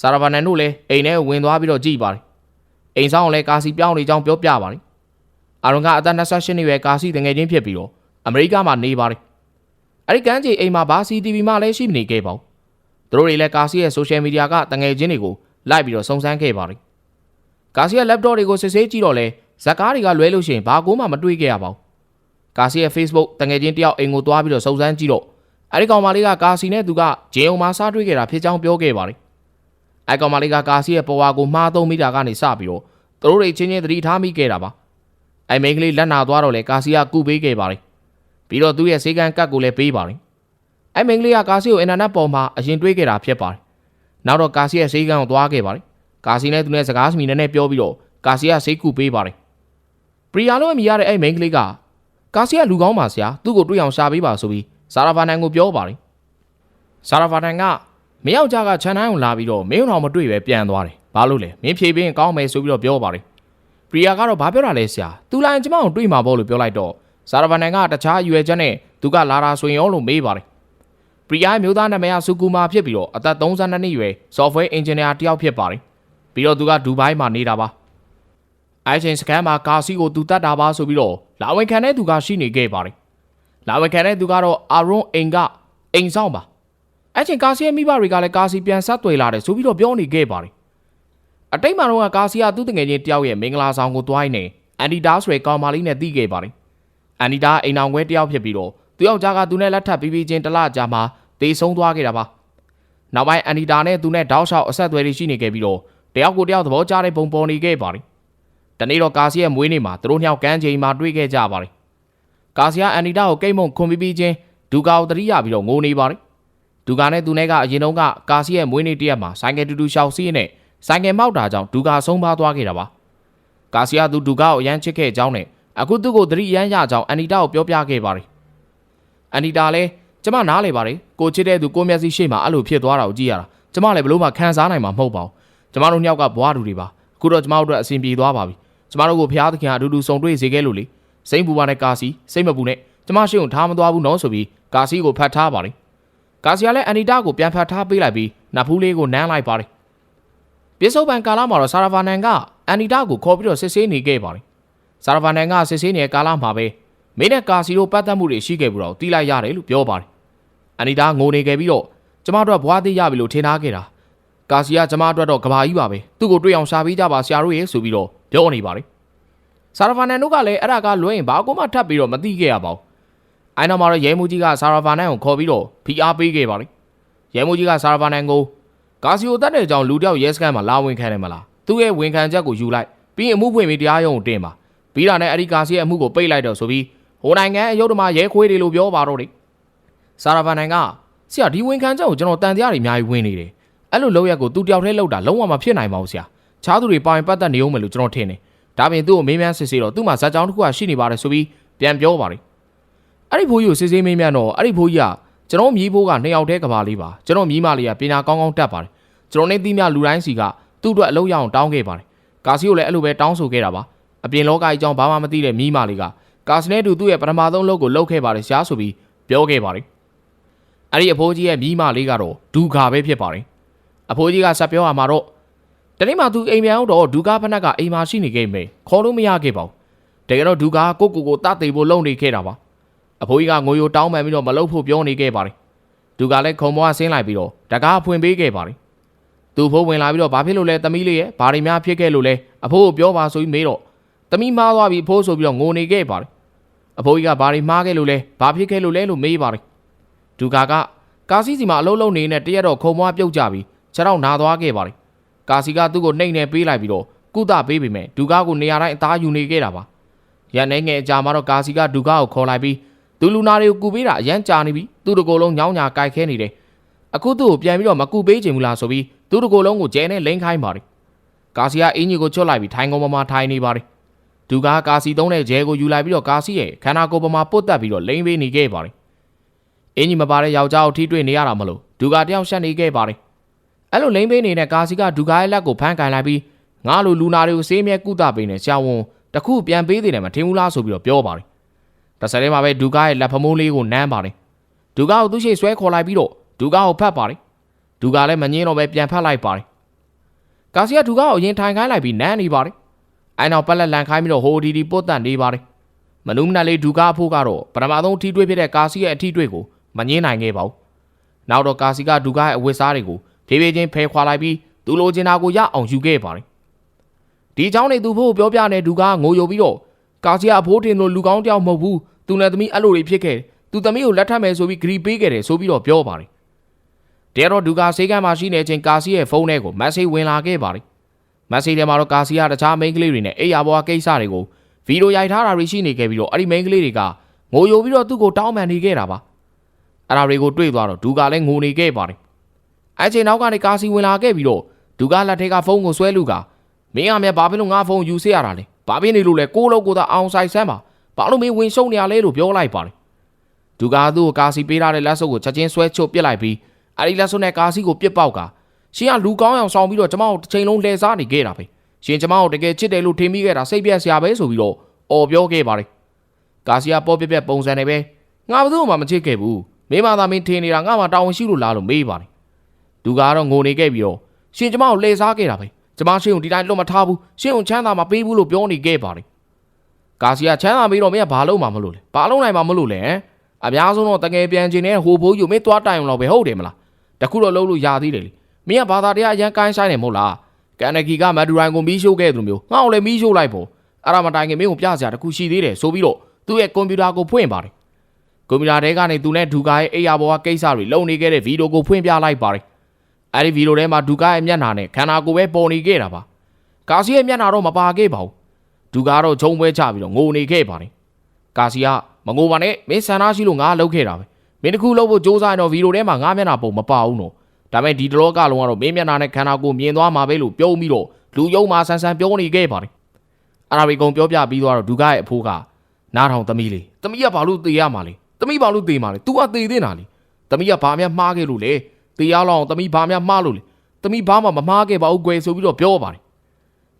ဆာရာဗာနန်တို့လည်းအိမ်ထဲဝင်သွားပြီးတော့ကြည်ပါတယ်။အိမ်ဆောင်လည်းကာစီပြောင်းနေကြောင်းပြောပြပါတယ်။အာရွန်ကအသက်28နှစ်ရွယ်ကာစီတငယ်ချင်းဖြစ်ပြီးတော့အမေရိကမှာနေပါတယ်။အဲဒီကမ်းခြေအိမ်မှာဘာ CTV မှလည်းရှိမနေခဲ့ပါဘူး။သူတို့တွေလည်းကာစီရဲ့ social media ကတငယ်ချင်းတွေကိုလိုက်ပြီးတော့စုံစမ်းခဲ့ပါတယ်။ကာစီရဲ့ laptop တွေကိုစစ်ဆေးကြည့်တော့လဲဇက်ကားတွေကလွဲလို့ရှိရင်ဘာကိုမှမတွေ့ခဲ့ရပါဘူး။ကာစီရဲ့ Facebook တငယ်ချင်းတယောက်အိမ်ကိုသွားပြီးတော့စုံစမ်းကြည့်တော့အဲဒီကောင်မလေးကကာစီနဲ့သူကဂျင်းအောင်မှာစားတွေ့ခဲ့တာဖြစ်ကြောင်းပြောခဲ့ပါတယ်။ အဲကောင်မလေးကကာစီရဲ့ပေါ်ဝါကိုမှားသုံးမိတာကနေစပြီးတော့သူတို့တွေချင်းချင်းသတိထားမိခဲ့တာပါ။အဲမိန်းကလေးလက်နာသွားတော့လေကာစီကကုပေးခဲ့ပါတယ်။ပြီးတော့သူ့ရဲ့စေကံကတ်ကိုလည်းပေးပါတယ်။အဲမိန်းကလေးကကာစီကိုအင်တာနက်ပေါ်မှာအရင်တွေ့ခဲ့တာဖြစ်ပါတယ်။နောက်တော့ကာစီရဲ့စေကံကိုသွားခဲ့ပါတယ်။ကာစီနဲ့သူနဲ့စကားစမီနဲ့ပြောပြီးတော့ကာစီကစိတ်ကူပေးပါတယ်။ပရီယာလို့အမိရတဲ့အဲမိန်းကလေးကကာစီကလူကောင်းပါဆရာသူ့ကိုတွေ့အောင်ရှာပေးပါဆိုပြီးဇာရာဗာနန်ကိုပြောပါတယ်ဇာရာဗာနန်က မင်းယောက်ျားကခြံတိုင်းကိုလာပြီးတော့မင်းတော်မတွေ့ပဲပြန်သွားတယ်ဘာလို့လဲမင်းဖြေပေးရင်ကောင်းမယ်ဆိုပြီးတော့ပြောပါတယ်ပရီယာကတော့ဘာပြောတာလဲဆရာသူလာရင်ကျမကိုတွေ့မှာပေါ့လို့ပြောလိုက်တော့ဇာရာဗာနန်ကတခြားအရွယ်ချက်နဲ့သူကလာတာဆိုရင်ရောလို့မေးပါတယ်ပပရီယာမျိုးသားနာမည်ကဆူကူမာဖြစ်ပြီးတော့အသက်32နှစ်အရွယ် software engineer တယောက်ဖြစ်ပါတယ်ပြီးတော့သူကဒူဘိုင်းမှာနေတာပါအဲချိန်စကန်မှာကာစီကိုသူတတ်တာပါဆိုပြီးတော့လာဝင်ခံတဲ့သူကရှိနေခဲ့ပါတယ်လာဝင်ခံတဲ့သူကတော့အာရွန်အိမ်ကအိမ်ဆောင်ပါ အဲချိန်ကာစီရဲ့မိဘတွေကလည်းကာစီပြန်ဆက်သွယ်လာတယ်ဆိုပြီးတော့ပြောနေခဲ့ပါတယ်အတိတ်မှာတော့ကာစီကသူ့တငယ်ချင်းတယောက်ရဲ့မင်္ဂလာဆောင်ကိုတွိုင်းနေအန်ဒီဒါဆိုတဲ့ကောင်မလေးနဲ့တီးခဲ့ပါတယ်အန်ဒီဒါအိမ်အောင်ခွဲတယောက်ဖြစ်ပြီးတော့သူယောက်ျားကသူနဲ့လက်ထပ်ပြီးပြီးချင်းတစ်လကြာမှတေဆုံးသွားခဲ့တာပါနောက်ပိုင်းအန်ဒီဒါနဲ့သူနဲ့တောက်လျှောက်အဆက်အသွယ်တွေရှိနေခဲ့ပြီးတော့တယောက်ကိုတယောက်သဘောကျတဲ့ပုံပေါ်နေခဲ့ပါတယ်တနေ့တော့ကာစီရဲ့မွေးနေ့မှာသူတို့နှစ်ယောက်ကန်းချိန်မှာတွေ့ခဲ့ကြပါတယ်ကာစီကအန်ဒီဒါကိုကိတ်မုံခွန်ပြီးပြီးချင်းဒူကာကိုတတိယပြီးတော့ငိုနေပါတယ် ဒူကာနဲ့သူနဲ့ကအရင်တုန်းကကာစီရဲ့မွေးနေ့တရက်မှာဆိုင်ကယ်တူတူရှောက်စီးနဲ့ဆိုင်ကယ်မောက်တာကြောင့်ဒူကာဆုံးပါသွားခဲ့တာပါကာစီကသူဒူကာကိုအရန်ချစ်ခဲ့ကြောင်းနဲ့အခုသူ့ကိုတတိယရန်ရကြောင်းအန်ဒီဒါကိုပြောပြခဲ့ပါတယ်အန်ဒီဒါလည်းကျမနားလေပါတယ်ကိုချစ်တဲ့သူကိုမျက်စိရှိမှအဲ့လိုဖြစ်သွားတာကိုကြည့်ရတာကျမလည်းဘလို့မှခံစားနိုင်မှာမဟုတ်ပါဘူးကျမတို့နှစ်ယောက်ကဘွားတူတွေပါအခုတော့ကျမတို့အတွက်အဆင်ပြေသွားပါပြီကျမတို့ကိုဖျားသခင်ကအတူတူစုံတွေ့စေခဲ့လို့လေစိမ့်ပူပါနဲ့ကာစီစိတ်မပူနဲ့ကျမရှိုံထားမသွားဘူးနော်ဆိုပြီးကာစီကိုဖတ်ထားပါတယ် ကာစီကလည်းအန်နီတာကိုပြန်ဖတ်ထားပေးလိုက်ပြီးနတ်ဖူးလေးကိုနမ်းလိုက်ပါတယ်ပြစ္ဆုတ်ပံကာလမှာတော့ဆာရဗာနန်ကအန်နီတာကိုခေါ်ပြီးတော့စစ်ဆေးနေခဲ့ပါတယ်ဆာရဗာနန်ကစစ်ဆေးနေတဲ့ကာလမှာပဲမင်းနဲ့ကာစီတို့ပတ်သက်မှုတွေရှိခဲ့ပြီးတော့တီးလိုက်ရတယ်လို့ပြောပါတယ်အန်နီတာငိုနေခဲ့ပြီးတော့ကျမတို့ကဘွားသေးရပြီလို့ထင်ထားခဲ့တာကာစီကကျမတို့တော့ကဘာကြီးပါပဲသူ့ကိုတွေ့အောင်ရှာပေးကြပါဆရာတို့ရေဆိုပြီးတော့ပြောနေပါတယ်ဆာရဗာနန်တို့ကလည်းအဲ့ဒါကလွဲရင်ဘာကိုမှထပ်ပြီးတော့မသိခဲ့ရပါဘူး အိုင်နောက်မှာတော့ရဲမှုကြီးကဆာရဗာနန်ကိုခေါ်ပြီးတော့ဖိအားပေးခဲ့ပါတယ်ရဲမှုကြီးကဆာရဗာနန်ကိုကာစီကိုတတ်တဲ့အကြောင်းလူတယောက်ရဲစခန်းမှာလာဝင်ခံတယ်မလားသူ့ရဲ့ဝန်ခံချက်ကိုယူလိုက်ပြီးရင်အမှုဖွင့်ပြီးတရားရုံးကိုတင်ပါပြီးတာနဲ့အဲ့ဒီကာစီရဲ့အမှုကိုပိတ်လိုက်တော့ဆိုပြီးဟိုနိုင်ငံအယုဒ္ဓမရဲခွေးတွေလို့ပြောပါတော့တယ်ဆာရဗာနန်ကဆရာဒီဝန်ခံချက်ကိုကျွန်တော်တန်တရားတွေအများကြီးဝင်နေတယ်အဲ့လိုလောက်ရက်ကိုသူတယောက်တည်းလောက်တာလုံးဝမဖြစ်နိုင်ပါဘူးဆရာချားသူတွေပိုင်ပတ်သက်နေအောင်မယ်လို့ကျွန်တော်ထင်တယ်ဒါပြင်သူ့ကိုမေးမြန်းစစ်ဆေးတော့သူ့မှာဇာတ်ကြောင်းတစ်ခုကရှိနေပါတယ်ဆိုပြီးပြန်ပြောပါတယ် အဲ့ဒီဖိုးကြီးကိုစစ်ဆေးမေးမြန်းတော့အဲ့ဒီဖိုးကြီးကကျွန်တော်မြီးဖိုးကနှစ်ယောက်တည်းကဘာလေးပါကျွန်တော်မြီးမလေးကပညာကောင်းကောင်းတတ်ပါတယ်ကျွန်တော်နဲ့သီးမြလူတိုင်းစီကသူ့အတွက်အလုပ်ရအောင်တောင်းခဲ့ပါတယ်ကာစီကိုလည်းအဲ့လိုပဲတောင်းဆိုခဲ့တာပါအပြင်လောကအကြောင်းဘာမှမသိတဲ့မြီးမလေးကကာစနဲ့တူသူ့ရဲ့ပထမဆုံးလုပ်ကိုလုပ်ခဲ့ပါတယ်ရှားဆိုပြီးပြောခဲ့ပါတယ်အဲ့ဒီအဖိုးကြီးရဲ့မြီးမလေးကတော့ဒူခါပဲဖြစ်ပါတယ်အဖိုးကြီးကဆက်ပြောရမှာတော့တနေ့မှသူအိမ်ပြန်အောင်တော့ဒူကာဖနက်ကအိမ်မှာရှိနေခဲ့မယ်ခေါ်လို့မရခဲ့ပါဘူးတကယ်တော့ဒူကာကိုကိုကိုတတ်သိဖို့လုပ်နေခဲ့တာပါ အဖိုးကြီးကငိုယိုတောင်းပန်ပြီးတော့မလုပ်ဖို့ပြောနေခဲ့ပါတယ်ဒူကာလည်းခုံမောဆင်းလိုက်ပြီးတော့တကားဖွင့်ပေးခဲ့ပါတယ်သူဖိုးဝင်လာပြီးတော့ဘာဖြစ်လို့လဲသမီးလေးရဲ့ဘာတွေများဖြစ်ခဲ့လို့လဲအဖိုးကိုပြောပါဆိုပြီးမေးတော့သမီးမားသွားပြီးအဖိုးဆိုပြီးတော့ငိုနေခဲ့ပါတယ်အဖိုးကြီးကဘာတွေမှားခဲ့လို့လဲဘာဖြစ်ခဲ့လို့လဲလို့မေးပါတယ်ဒူကာကကာစီစီမှာအလုံးလုံးနေနဲ့တရက်တော့ခုံမွားပြုတ်ကြပြီးခြေထောက်နာသွားခဲ့ပါတယ်။ကာစီကသူ့ကိုနှိမ့်နေပေးလိုက်ပြီးတော့ကုသပေးပေမဲ့ဒူကာကိုနေရာတိုင်းအသားယူနေခဲ့တာပါ။ရန်နေငယ်အကြာမှာတော့ကာစီကဒူကာကိုခေါ်လိုက်ပြီး သူလူနာတွေကိုကူပေးတာအရန်ကြာနေပြီသူ့တကိုယ်လုံးညောင်းညာကြိုက်ခဲနေတယ်။အခုသူ့ကိုပြန်ပြီးတော့မကူပေးချင်ဘူးလားဆိုပြီးသူ့တကိုယ်လုံးကိုကျဲနဲ့လိမ့်ခိုင်းပါတယ်။ကာစီကအင်ကြီးကိုချွတ်လိုက်ပြီးထိုင်ကုန်ပေါ်မှာထိုင်နေပါတယ်။ဒူကာကာစီသုံးတဲ့ဂျဲကိုယူလိုက်ပြီးတော့ကာစီရဲ့ခန္ဓာကိုယ်ပေါ်မှာပုတ်တက်ပြီးတော့လိမ့်ပေးနေခဲ့ပါတယ်။အင်ကြီးမပါတဲ့ယောက်ျားကိုထိတွေ့နေရတာမလို့ဒူကာတယောက်ရှက်နေခဲ့ပါတယ်။အဲ့လိုလိမ့်ပေးနေတဲ့ကာစီကဒူကာရဲ့လက်ကိုဖမ်းကန်လိုက်ပြီးငါလိုလူနာတွေကိုစေးမြဲကုသပေးနေရှာဝန်တခုပြန်ပေးသေးတယ်မထင်ဘူးလားဆိုပြီးတော့ပြောပါတယ်။ တစ်ဆက်တည်းမှာပဲဒူကာရဲ့လက်ဖမိုးလေးကိုနမ်းပါတယ်။ဒူကာကိုသူ့ရှိဆွဲခေါ်လိုက်ပြီးတော့ဒူကာကိုဖတ်ပါတယ်။ဒူကာလည်းမငင်းတော့ပဲပြန်ဖတ်လိုက်ပါတယ်။ကာစီကဒူကာကိုအရင်ထိုင်ခိုင်းလိုက်ပြီးနမ်းနေပါတယ်။အဲနောက်ပက်လက်လန်ခိုင်းပြီးတော့ဟိုဒီဒီပုတ်တန်နေပါတယ်။မနုမနက်လေးဒူကာအဖို့ကတော့ပထမဆုံးထီးတွေ့ဖြစ်တဲ့ကာစီရဲ့အထီးတွေ့ကိုမငင်းနိုင်ခဲ့ပါဘူး။နောက်တော့ကာစီကဒူကာရဲ့အဝတ်စားတွေကိုဖြည်းဖြည်းချင်းဖယ်ခွာလိုက်ပြီးသူလိုချင်တာကိုရအောင်ယူခဲ့ပါတယ်။ဒီအကြောင်းတွေသူဖို့ပြောပြနေဒူကာငိုယိုပြီးတော့ကာစီကအဖိုးတင်လို့လူကောင်းတယောက်မဟုတ်ဘူး။ သူနဲ့သမီးအဲ့လိုတွေဖြစ်ခဲ့တယ်။သူသမီးကိုလက်ထပ်မယ်ဆိုပြီးဂရီပေးခဲ့တယ်ဆိုပြီးတော့ပြောပါတယ်။တဲတော့ဒူကာဆေးကမ်းမှာရှိနေချိန်ကာစီရဲ့ဖုန်းထဲကိုမက်ဆေ့ဝင်လာခဲ့ပါတယ်။မက်ဆေ့ထဲမှာတော့ကာစီကတခြားမိန်းကလေးတွေနဲ့အိယာဘွားကိစ္စတွေကိုဗီဒီယိုရိုက်ထားတာတွေရှိနေခဲ့ပြီးတော့အဲ့ဒီမိန်းကလေးတွေကငိုယိုပြီးတော့သူ့ကိုတောင်းပန်နေခဲ့တာပါ။အဲ့ဒါတွေကိုတွေ့သွားတော့ဒူကာလည်းငိုနေခဲ့ပါတယ်။အဲ့ချိန်နောက်ကနေကာစီဝင်လာခဲ့ပြီးတော့ဒူကာလက်ထဲကဖုန်းကိုဆွဲလူကမင်းကမြဘာဖြစ်လို့ငါဖုန်းယူစေရတာလဲ။ဘာဖြစ်နေလို့လဲကိုလုံးကိုသာအောင်ဆိုင်ဆမ်းပါ။ ဘာလို့မင်းဝင်ရှုံနေရလဲလို့ပြောလိုက်ပါတယ်။ဒူကာသူ့ကိုကာစီပေးထားတဲ့လက်စုပ်ကိုချက်ချင်းဆွဲချုပ်ပစ်လိုက်ပြီးအဲ့ဒီလက်စုပ်နဲ့ကာစီကိုပစ်ပေါက်ကရှင်ကလူကောင်းအောင်ဆောင်ပြီးတော့ကျမတို့တစ်ချိန်လုံးလှည့်စားနေခဲ့တာပဲ။ရှင်ကျမတို့တကယ်ချစ်တယ်လို့ထင်မိခဲ့တာစိတ်ပြက်စရာပဲဆိုပြီးတော့အော်ပြောခဲ့ပါတယ်။ကာစီကပေါ်ပြက်ပြက်ပုံစံနဲ့ပဲငါဘယ်သူမှမချစ်ခဲ့ဘူး။မမင်းမသာမင်းထင်နေတာငါမှတာဝန်ရှိလို့လားလို့မေးပါတယ်သူကတော့ငိုနေခဲ့ပြီးတော့ရှင်ကျမကိုလှည့်စားခဲ့တာပဲကျမရှင်ကိုဒီတိုင်းလွတ်မထားဘူးရှင်ကိုချမ်းသာမပေးဘူးလို့ပြောနေခဲ့ပါတယ် ကာစီကချမ်းသာပြီးတော့မင်းကဘာလုပ်မှမလို့လဲဘာလုပ်နိုင်မှမလို့လဲဟမ်အများဆုံးတော့တကယ်ပြန်ချင်တဲ့ဟိုဘိုးယူမင်းသွားတိုင်အောင်တော့ပဲဟုတ်တယ်မလားတခုတော့လုံးလို့ရသေးတယ်လေမင်းကဘာသာတရားအရန်ကိုင်းဆိုင်နေမဟုတ်လားကန်နဂီကမက်ဒူရိုင်ကိုမီးရှို့ခဲ့တယ်လို့မျိုးငါ့ကိုလည်းမီးရှို့လိုက်ပေါ့အဲ့ဒါမတိုင်ခင်မင်းကိုပြစရာတခုရှိသေးတယ်ဆိုပြီးတော့သူ့ရဲ့ကွန်ပျူတာကိုဖွင့်ပါတယ်ကွန်ပျူတာထဲကနေသူနဲ့ဒူကာရဲ့အိယာဘောကကိစ္စတွေလုံနေခဲ့တဲ့ဗီဒီယိုကိုဖွင့်ပြလိုက်ပါတယ်အဲ့ဒီဗီဒီယိုထဲမှာဒူကာရဲ့မျက်နှာနဲ့ခန္ဓာကိုယ်ပဲပေါ်နေခဲ့တာပါကာစီရဲ့မျက်နှာတော့မပါခဲ့ပါဘူး ဒူကာတော့ဂျုံပွဲချပြီးတော့ငိုနေခဲ့ပါတယ်ကာစီကမငိုပါနဲ့မင်းဆန္ဒရှိလို့ငါလုပ်ခဲ့တာပဲမင်းတခုလုပ်ဖို့စူးစမ်းရင်တော့ဗီဒီယိုထဲမှာငါမျက်နှာပုံမပါဘူးနော်ဒါပေမဲ့ဒီတလောကလုံးကတော့မင်းမျက်နှာနဲ့ခန္ဓာကိုယ်မြင်သွားမှာပဲလို့ပြောပြီးတော့လူယုံမှာဆန်းဆန်းပြောနေခဲ့ပါတယ်အရာဘီကုံပြောပြပြီးတော့ဒူကာရဲ့အဖိုးကနားထောင်သမီးလေးသမီးကဘာလို့သေရမှာလဲသမီးဘာလို့သေမှာလဲ तू ကသေသေးတာလေသမီးကဘာမှမှားခဲ့လို့လေသေရလောက်အောင်သမီးဘာမှမှားလို့လေသမီးဘာမှမမှားခဲ့ပါဘူးကွယ်ဆိုပြီးတော့ပြောပါတယ်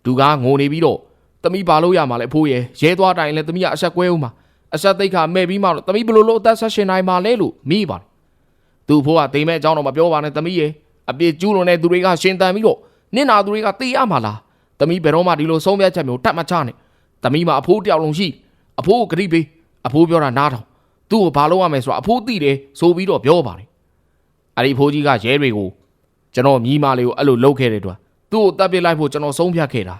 ဒူကာငိုနေပြီးတော့ သမီးဘာလို့ရမှာလဲအဖိုးရဲ့ရဲသွားတိုင်လဲသမီးကအဆက်ကွဲဦးမှာအဆက်သိက္ခာမဲ့ပြီးမှတော့သမီးဘလို့လို့အသက်ဆက်ရှင်နိုင်မှာလဲလို့မိပါတယ်သူ့ဖိုးကတိမ်မဲ့အကြောင်းတော့မပြောပါနဲ့သမီးရဲ့အပြစ်ကျူးလွန်တဲ့သူတွေကရှင်တန်ပြီးတော့နင့်နာသူတွေကသေရမှာလားသမီးဘယ်တော့မှဒီလိုဆုံးဖြတ်ချက်မျိုးတတ်မချနဲ့သမီးမှာအဖိုးတယောက်လုံးရှိအဖိုးကိုဂရိပေးအဖိုးပြောတာနားထောင်သူ့ကိုဘာလုပ်ရမလဲဆိုတာအဖိုးသိတယ်ဆိုပြီးတော့ပြောပါတယ်အဲ့ဒီဖိုးကြီးကရဲတွေကိုကျွန်တော်မြီးမလေးကိုအဲ့လိုလုပ်ခဲ့တဲ့အတွက်သူ့ကိုတပ်ပစ်လိုက်ဖို့ကျွန်တော်ဆုံးဖြတ်ခဲ့တာ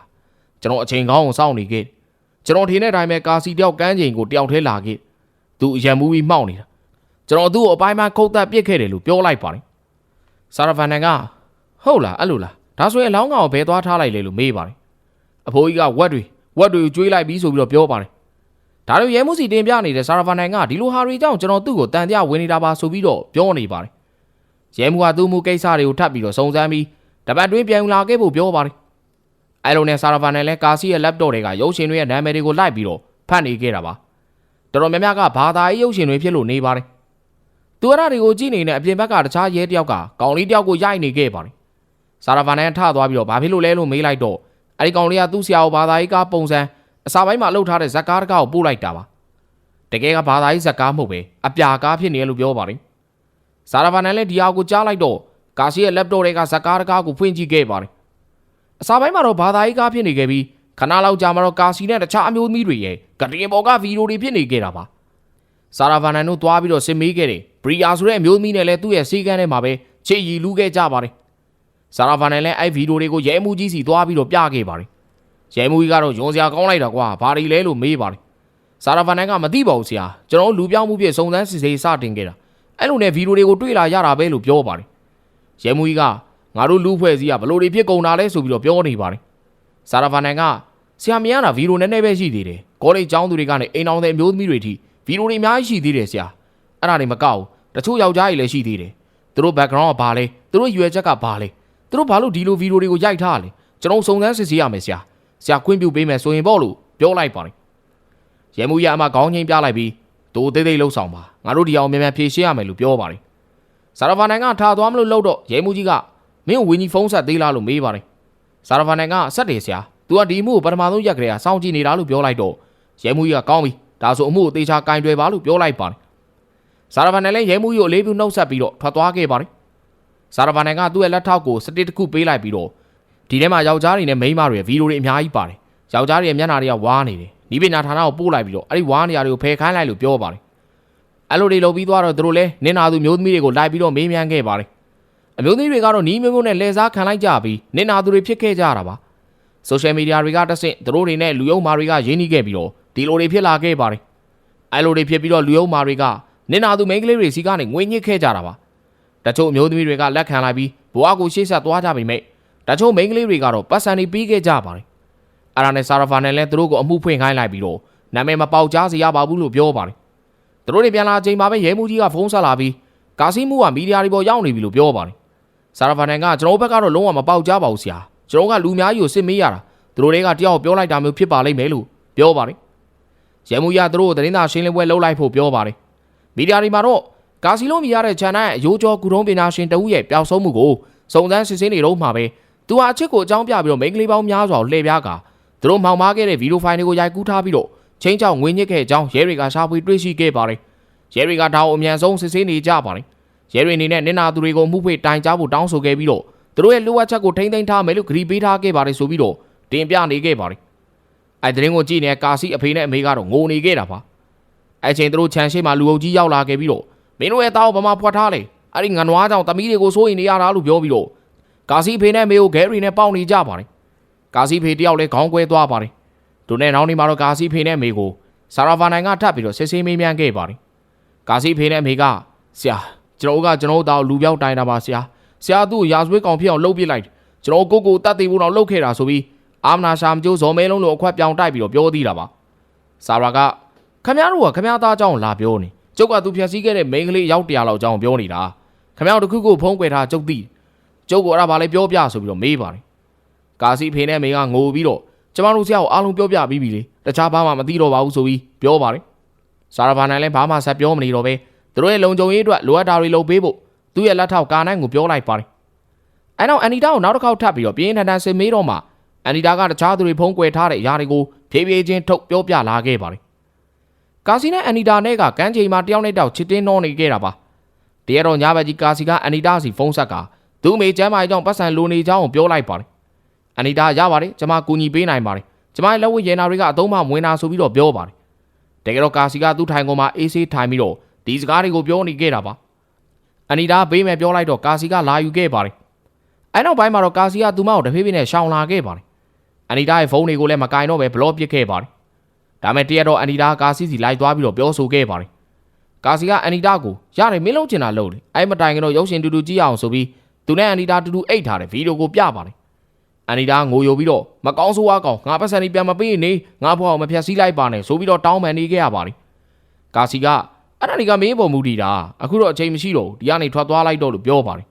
ကျွန်တော်အချိန်ကောင်းအောင်စောင့်နေခဲ့ကျွန်တော်ထင်တဲ့အတိုင်းပဲကာစီတယောက်ကန်းချိန်ကိုတယောက်ထဲလာခဲ့သူအရန်မူပြီးမှောက်နေတာကျွန်တော်သူ့ကိုအပိုင်းပိုင်းခုတ်သက်ပစ်ခဲ့တယ်လို့ပြောလိုက်ပါတယ်ဆာရဗန်နန်ကဟုတ်လားအဲ့လိုလားဒါဆိုရင်အလောင်းကောင်ကိုဘယ်သွားထားလိုက်လဲလို့မေးပါတယ်အဖိုးကြီးကဝက်တွေဝက်တွေကိုကျွေးလိုက်ပြီးဆိုပြီးတော့ပြောပါတယ်ဒါတို့ရဲမှုစီတင်ပြနေတဲ့ဆာရဗန်နန်ကဒီလိုဟာတွေကြောင့်ကျွန်တော်သူ့ကိုတန်တရားဝင်နေတာပါဆိုပြီးတော့ပြောနေပါတယ်ရဲမှုကသူ့မှုကိစ္စတွေကိုထပ်ပြီးတော့စုံစမ်းပြီးတပတ်တွင်းပြန်လာခဲ့ဖို့ပြောပါတယ် အဲလိုနဲ့ဆာရဗန်နန်လည်းကာစီရဲ့ laptop တွေကရုပ်ရှင်တွေရဲ့နာမည်တွေကိုလိုက်ပြီးတော့ဖတ်နေခဲ့တာပါတော်တော်များများကဘာသာရေးရုပ်ရှင်တွေဖြစ်လို့နေပါတယ်သူရတွေကိုကြည့်နေတဲ့အပြင်ဘက်ကတခြားရဲတယောက်ကကောင်လေးတယောက်ကိုရိုက်နေခဲ့ပါတယ်ဆာရဗန်နန်ထသွားပြီးတော့ဘာဖြစ်လို့လဲလို့မေးလိုက်တော့အဲဒီကောင်လေးကသူ့ဆရာကိုဘာသာရေးကားပုံစံအစာပိုင်းမှာလှုပ်ထားတဲ့ဇက်ကားတကားကိုပို့လိုက်တာပါတကယ်ကဘာသာရေးဇက်ကားမဟုတ်ပဲအပြာကားဖြစ်နေရလို့ပြောပါတယ်ဆာရဗန်နန်လည်းဒီဟာကိုကြားလိုက်တော့ကာစီရဲ့ laptop တွေကဇက်ကားတကားကိုဖွင့်ကြည့်ခဲ့ပါတယ် အစာပိုင်းမှာတော့ဘာသာရေးကားဖြစ်နေခဲ့ပြီးခဏလောက်ကြာမှတော့ကာစီနဲ့တခြားအမျိုးသမီးတွေရဲ့ကတင်ပေါ်ကဗီဒီယိုတွေဖြစ်နေခဲ့တာပါဆာရဗန်နန်တို့သွားပြီးတော့စစ်မေးခဲ့တယ်ဘရီယာဆိုတဲ့အမျိုးသမီးနဲ့လည်းသူ့ရဲ့စီကန်းထဲမှာပဲချေရီလူးခဲ့ကြပါတယ်ဆာရဗန်နန်လည်းအဲ့ဗီဒီယိုတွေကိုရဲမှုကြီးစီသွားပြီးတော့ပြခဲ့ပါတယ်ရဲမှုကြီးကတော့ယွန်စရာကောင်းလိုက်တာကွာဘာတွေလဲလို့မေးပါတယ်ဆာရဗန်နန်ကမသိပါဘူးဆရာကျွန်တော်လူပြောင်းမှုပြည့်စုံစမ်းစစ်ဆေးစတင်ခဲ့တာအဲ့လိုနဲ့ဗီဒီယိုတွေကိုတွေ့လာရတာပဲလို့ပြောပါတယ်ရဲမှုကြီးက ငါတို့လူဖွဲ့စည်းကဘလို့တွေဖြစ်ကုန်တာလဲဆိုပြီးတော့ပြောနေပါတယ်ဆာရဗန်နန်ကဆရာမရတာဗီဒီယိုနည်းနည်းပဲရှိသေးတယ်ကောလိပ်ကျောင်းသူတွေကနေအိမ်အောင်တဲ့အမျိုးသမီးတွေထိဗီဒီယိုတွေအများကြီးရှိသေးတယ်ဆရာအဲ့ဒါတွေမကောက်ဘူးတချို့ယောက်ျားကြီးလည်းရှိသေးတယ်သူတို့ background ကဘာလဲသူတို့ရွယ်ချက်ကဘာလဲသူတို့ဘာလို့ဒီလိုဗီဒီယိုတွေကိုရိုက်ထားလဲကျွန်တော်စုံစမ်းစစ်ဆေးရမယ်ဆရာဆရာခွင့်ပြုပေးမယ်ဆိုရင်ပေါ့လို့ပြောလိုက်ပါတယ်ရဲမှုရအမခေါင်းချင်းပြလိုက်ပြီးဒိုသေးသေးလှုပ်ဆောင်ပါငါတို့ဒီအောင်မြန်မြန်ဖြေရှင်းရမယ်လို့ပြောပါတယ်ဆာရဗန်နန်ကထားသွားမလို့လှုပ်တော့ရဲမှုကြီးက မင်းကိုဝင်းကြီးဖုန်းဆက်သေးလားလို့မေးပါတယ်ဆာရဗန်နန်ကဆက်တယ်ဆရာသူကဒီမှုကိုပထမဆုံးရက်ကလေးကစောင့်ကြည့်နေတာလို့ပြောလိုက်တော့ရဲမှုကြီးကကောင်းပြီဒါဆိုအမှုကိုသေချာကင်တွယ်ပါလို့ပြောလိုက်ပါတယ်ဆာရဗန်နန်လည်းရဲမှုကြီးကိုအလေးပြုနှုတ်ဆက်ပြီးတော့ထွက်သွားခဲ့ပါတယ်ဆာရဗန်နန်ကသူ့ရဲ့လက်ထောက်ကိုစတစ်တစ်ခုပေးလိုက်ပြီးတော့ဒီထဲမှာယောက်ျားတွေနဲ့မိန်းမတွေရဲ့ဗီဒီယိုတွေအများကြီးပါတယ်ယောက်ျားတွေရဲ့မျက်နှာတွေကဝါးနေတယ်နီးပညာဌာနကိုပို့လိုက်ပြီးတော့အဲ့ဒီဝါးနေရာတွေကိုဖယ်ခိုင်းလိုက်လို့ပြောပါတယ်အဲ့လိုတွေလုပ်ပြီးသွားတော့သူတို့လည်းနင်းနာသူမျိုးသမီးတွေကိုလိုက်ပြီးတော့မေးမြန်းခဲ့ပါတယ် အမျိုးသမီးတွေကတော့နီးမျိုးမျိုးနဲ့လဲစားခံလိုက်ကြပြီးနင်းနာသူတွေဖြစ်ခဲ့ကြတာပါဆိုရှယ်မီဒီယာတွေကတဆင့်သူတို့တွေနဲ့လူယုံမာတွေကရင်းနှီးခဲ့ပြီးတော့ဒီလိုတွေဖြစ်လာခဲ့ပါတယ်အဲ့လိုတွေဖြစ်ပြီးတော့လူယုံမာတွေကနင်းနာသူမိန်းကလေးတွေစီကနေငွေညှစ်ခဲ့ကြတာပါတချို့အမျိုးသမီးတွေကလက်ခံလိုက်ပြီးဘဝကိုရှေ့ဆက်သွားကြပြီမိတ်တချို့မိန်းကလေးတွေကတော့ပတ်စံတွေပြီးခဲ့ကြပါတယ်အဲ့ဒါနဲ့ဆာရဖာနဲ့လည်းသူတို့ကိုအမှုဖွင့်ခိုင်းလိုက်ပြီးတော့နာမည်မပေါက်ကြားစေရပါဘူးလို့ပြောပါတယ်သူတို့တွေပြန်လာချိန်မှာပဲရဲမှုကြီးကဖုန်းဆက်လာပြီးကာစီမှုကမီဒီယာတွေပေါ်ရောက်နေပြီလို့ပြောပါတယ် ဆာရဖာနဲ့ကကျွန်တော်ဘက်ကတော့လုံးဝမပေါက်ကြားပါဘူးဆရာကျွန်တော်ကလူများကြီးကိုစစ်မေးရတာသူတို့တွေကတယောက်ပြောလိုက်တာမျိုးဖြစ်ပါလိမ့်မယ်လို့ပြောပါတယ်ရဲမှုကြီးကသူတို့ကိုသတင်းစာရှင်းလင်းပွဲလုပ်လိုက်ဖို့ပြောပါတယ်မီဒီယာတွေမှာတော့ကာစီလိုမီရတဲ့ခြံနဲ့အယိုးကျော်ကုထုံးပညာရှင်တဦးရဲ့ပျောက်ဆုံးမှုကိုစုံစမ်းစစ်ဆေးနေတော့မှာပဲသူဟာအချစ်ကိုအကြောင်းပြပြီးတော့မိန်းကလေးပေါင်းများစွာကိုလှည့်ပြားကာသူတို့မှောင်မားခဲ့တဲ့ဗီဒီယိုဖိုင်တွေကိုရိုက်ကူးထားပြီးတော့ချင်းချောင်းငွေညစ်ခဲ့အကြောင်းရဲတွေကရှာဖွေတွေ့ရှိခဲ့ပါတယ်ရဲတွေကဒါကိုအမြန်ဆုံးစစ်ဆေးနေကြပါတယ် ရဲတွေအနေနဲ့နင်နာသူတွေကိုမှုဖွေတိုင်ကြားဖို့တောင်းဆိုခဲ့ပြီးတော့သူတို့ရဲ့လိုအပ်ချက်ကိုထိမ့်သိမ်းထားမယ်လို့ကြေပေးထားခဲ့ပါတယ်ဆိုပြီးတော့တင်ပြနေခဲ့ပါတယ်အဲတရင်ကိုကြည့်နေတဲ့ကာစီအဖေနဲ့အမေကတော့ငိုနေခဲ့တာပါအဲချိန်သူတို့ခြံရှိမှလူအုပ်ကြီးရောက်လာခဲ့ပြီးတော့မင်းတို့ရဲ့သားကိုဘာမှဖွက်ထားလေအဲ့ဒီငနွားကြောင့်တမီးတွေကိုစိုးရင်နေရတာလို့ပြောပြီးတော့ကာစီဖေနဲ့မေကိုဂဲရီနဲ့ပေါင်းနေကြပါတယ်ကာစီဖေတယောက်လည်းခေါင်းကွဲသွားပါတယ်တို့နဲ့နောက်နေမှာတော့ကာစီဖေနဲ့မေကိုဆာရာဗာနိုင်ကထပ်ပြီးတော့စစ်ဆေးမေးမြန်းခဲ့ပါတယ်ကာစီဖေနဲ့မေကဆရာ ကျွန်တော်ကကျွန်တော်တို့သားကိုလူပြောက်တိုင်တာပါဆရာဆရာသူ့ကိုရာဇဝတ်ကောင်ဖြစ်အောင်လှုပ်ပစ်လိုက်ကျွန်တော်ကိုကိုတတ်သိဖို့တော့လှုပ်ခဲ့တာဆိုပြီးအာမနာရှာမကျိုးဇော်မဲလုံးလိုအခွက်ပြောင်တိုက်ပြီးတော့ပြောသေးတာပါဆာရာကခမရတို့ကခမရသားအကြောင်းလာပြောနေကျုပ်ကသူဖြတ်စည်းခဲ့တဲ့မိန်းကလေးရောက်တရားလောက်အကြောင်းပြောနေတာခမရတို့တစ်ခုခုဖုံးကွယ်ထားကျုပ်သိကျုပ်ကအဲ့ဒါဘာလဲပြောပြဆိုပြီးတော့မေးပါတယ်ကာစီဖေနဲ့မေကငိုပြီးတော့ကျမတို့ဆရာကိုအားလုံးပြောပြပြီးပြီလေတခြားဘာမှမသိတော့ပါဘူးဆိုပြီးပြောပါတယ်ဆာရာဘာနိုင်လည်းဘာမှဆက်ပြောမနေတော့ပဲ သူတို့ရဲ့လုံခြုံရေးအတွက်လိုအပ်တာတွေလုပ်ပေးဖို့သူ့ရဲ့လက်ထောက်ကာနိုင်ကိုပြောလိုက်ပါတယ်အဲနောက်အန်နီတာကိုနောက်တစ်ခေါက်ထပ်ပြီးတော့ပြင်းထန်ထန်ဆင်မေးတော့မှအန်နီတာကတခြားသူတွေဖုံးကွယ်ထားတဲ့အရာတွေကိုဖြည်းဖြည်းချင်းထုတ်ပြောပြလာခဲ့ပါတယ်ကာစီနဲ့အန်နီတာနဲ့ကကန်းချိန်မှာတယောက်နဲ့တောက်ချစ်တင်းနှောနေခဲ့တာပါတရတော့ညဘက်ကြီးကာစီကအန်နီတာစီဖုန်းဆက်ကသူ့မိကျမ်းမာကြောင့်ပတ်စံလိုနေကြောင်းကိုပြောလိုက်ပါတယ်အန်နီတာရပါတယ်ကျွန်မကူညီပေးနိုင်ပါတယ်ကျွန်မရဲ့လက်ဝတ်ရဲနာတွေကအသုံးမဝင်တာဆိုပြီးတော့ပြောပါတယ်တကယ်တော့ကာစီကသူ့ထိုင်ကုန်မှာအေးဆေးထိုင်ပြီးတော့ ဒီစကားတွေကိုပြောနေခဲ့တာပါအန်နီတာဘေးမဲ့ပြောလိုက်တော့ကာစီကလာယူခဲ့ပါတယ်အဲနောက်ပိုင်းမှာတော့ကာစီကသူမကိုတဖေးဖေးနဲ့ရှောင်လာခဲ့ပါတယ်အန်နီတာရဲ့ဖုန်းတွေကိုလည်းမကင်တော့ပဲဘလော့ပစ်ခဲ့ပါတယ်ဒါမဲ့တရက်တော့အန်နီတာကာစီစီလိုက်သွားပြီးတော့ပြောဆိုခဲ့ပါတယ်ကာစီကအန်နီတာကိုရတယ်မင်းလုံးချင်တာလုပ်လေအဲမတိုင်ကတော့ရုပ်ရှင်တူတူကြည့်အောင်ဆိုပြီးသူနဲ့အန်နီတာတူတူအိတ်ထားတဲ့ဗီဒီယိုကိုပြပါတယ်အန်နီတာငိုယိုပြီးတော့မကောင်းဆိုးဝါးကောင်ငါပတ်စံလေးပြန်မပေးနေငါဘွားကိုမဖြတ်စည်းလိုက်ပါနဲ့ဆိုပြီးတော့တောင်းပန်နေခဲ့ရပါတယ်ကာစီက အဲ့ဒါတွေကမင်းပေါ်မူတည်တာအခုတော့အချိန်မရှိတော့ဘူးဒီကနေထွက်သွားလိုက်တော့လို့ပြောပါတယ်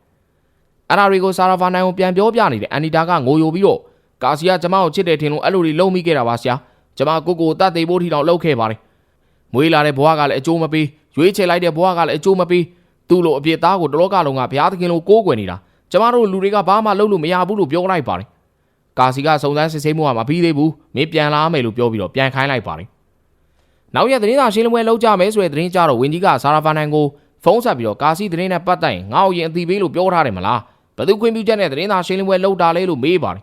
အဲ့ဒါတွေကိုဆာရာဖာနိုင်ကိုပြန်ပြောပြနေတယ်အန်နီတာကငိုယိုပြီးတော့ကာစီကကျမကိုချစ်တယ်ထင်လို့အဲ့လိုတွေလုံးမိခဲ့တာပါဆရာကျမကိုကိုတတ်သိဖို့ထီတော့လှုပ်ခဲ့ပါတယ်မွေးလာတဲ့ဘွားကလည်းအကျိုးမပေးရွေးချယ်လိုက်တဲ့ဘွားကလည်းအကျိုးမပေးသူ့လိုအပြစ်သားကိုတလောကလုံးကဘုရားသခင်လိုကိုးကွယ်နေတာကျမတို့လူတွေကဘာမှလုပ်လို့မရဘူးလို့ပြောလိုက်ပါတယ်ကာစီကစုံစမ်းစစ်ဆေးမှုကမပြီးသေးဘူးမင်းပြန်လာမယ်လို့ပြောပြီးတော့ပြန်ခိုင်းလိုက်ပါတယ် နောက်ရက်သတင်းစာရှင်းလင်းပွဲလုပ်ကြမယ်ဆိုတဲ့သတင်းကြတော့ဝင်းကြီးကဆာရာဖာနိုင်ကိုဖုန်းဆက်ပြီးတော့ကာစီသတင်းနဲ့ပတ်သက်ရင်ငါ့ကိုရင်အသိပေးလို့ပြောထားတယ်မလားဘယ်သူခွင့်ပြုချက်နဲ့သတင်းစာရှင်းလင်းပွဲလုပ်တာလဲလို့မေးပါတယ်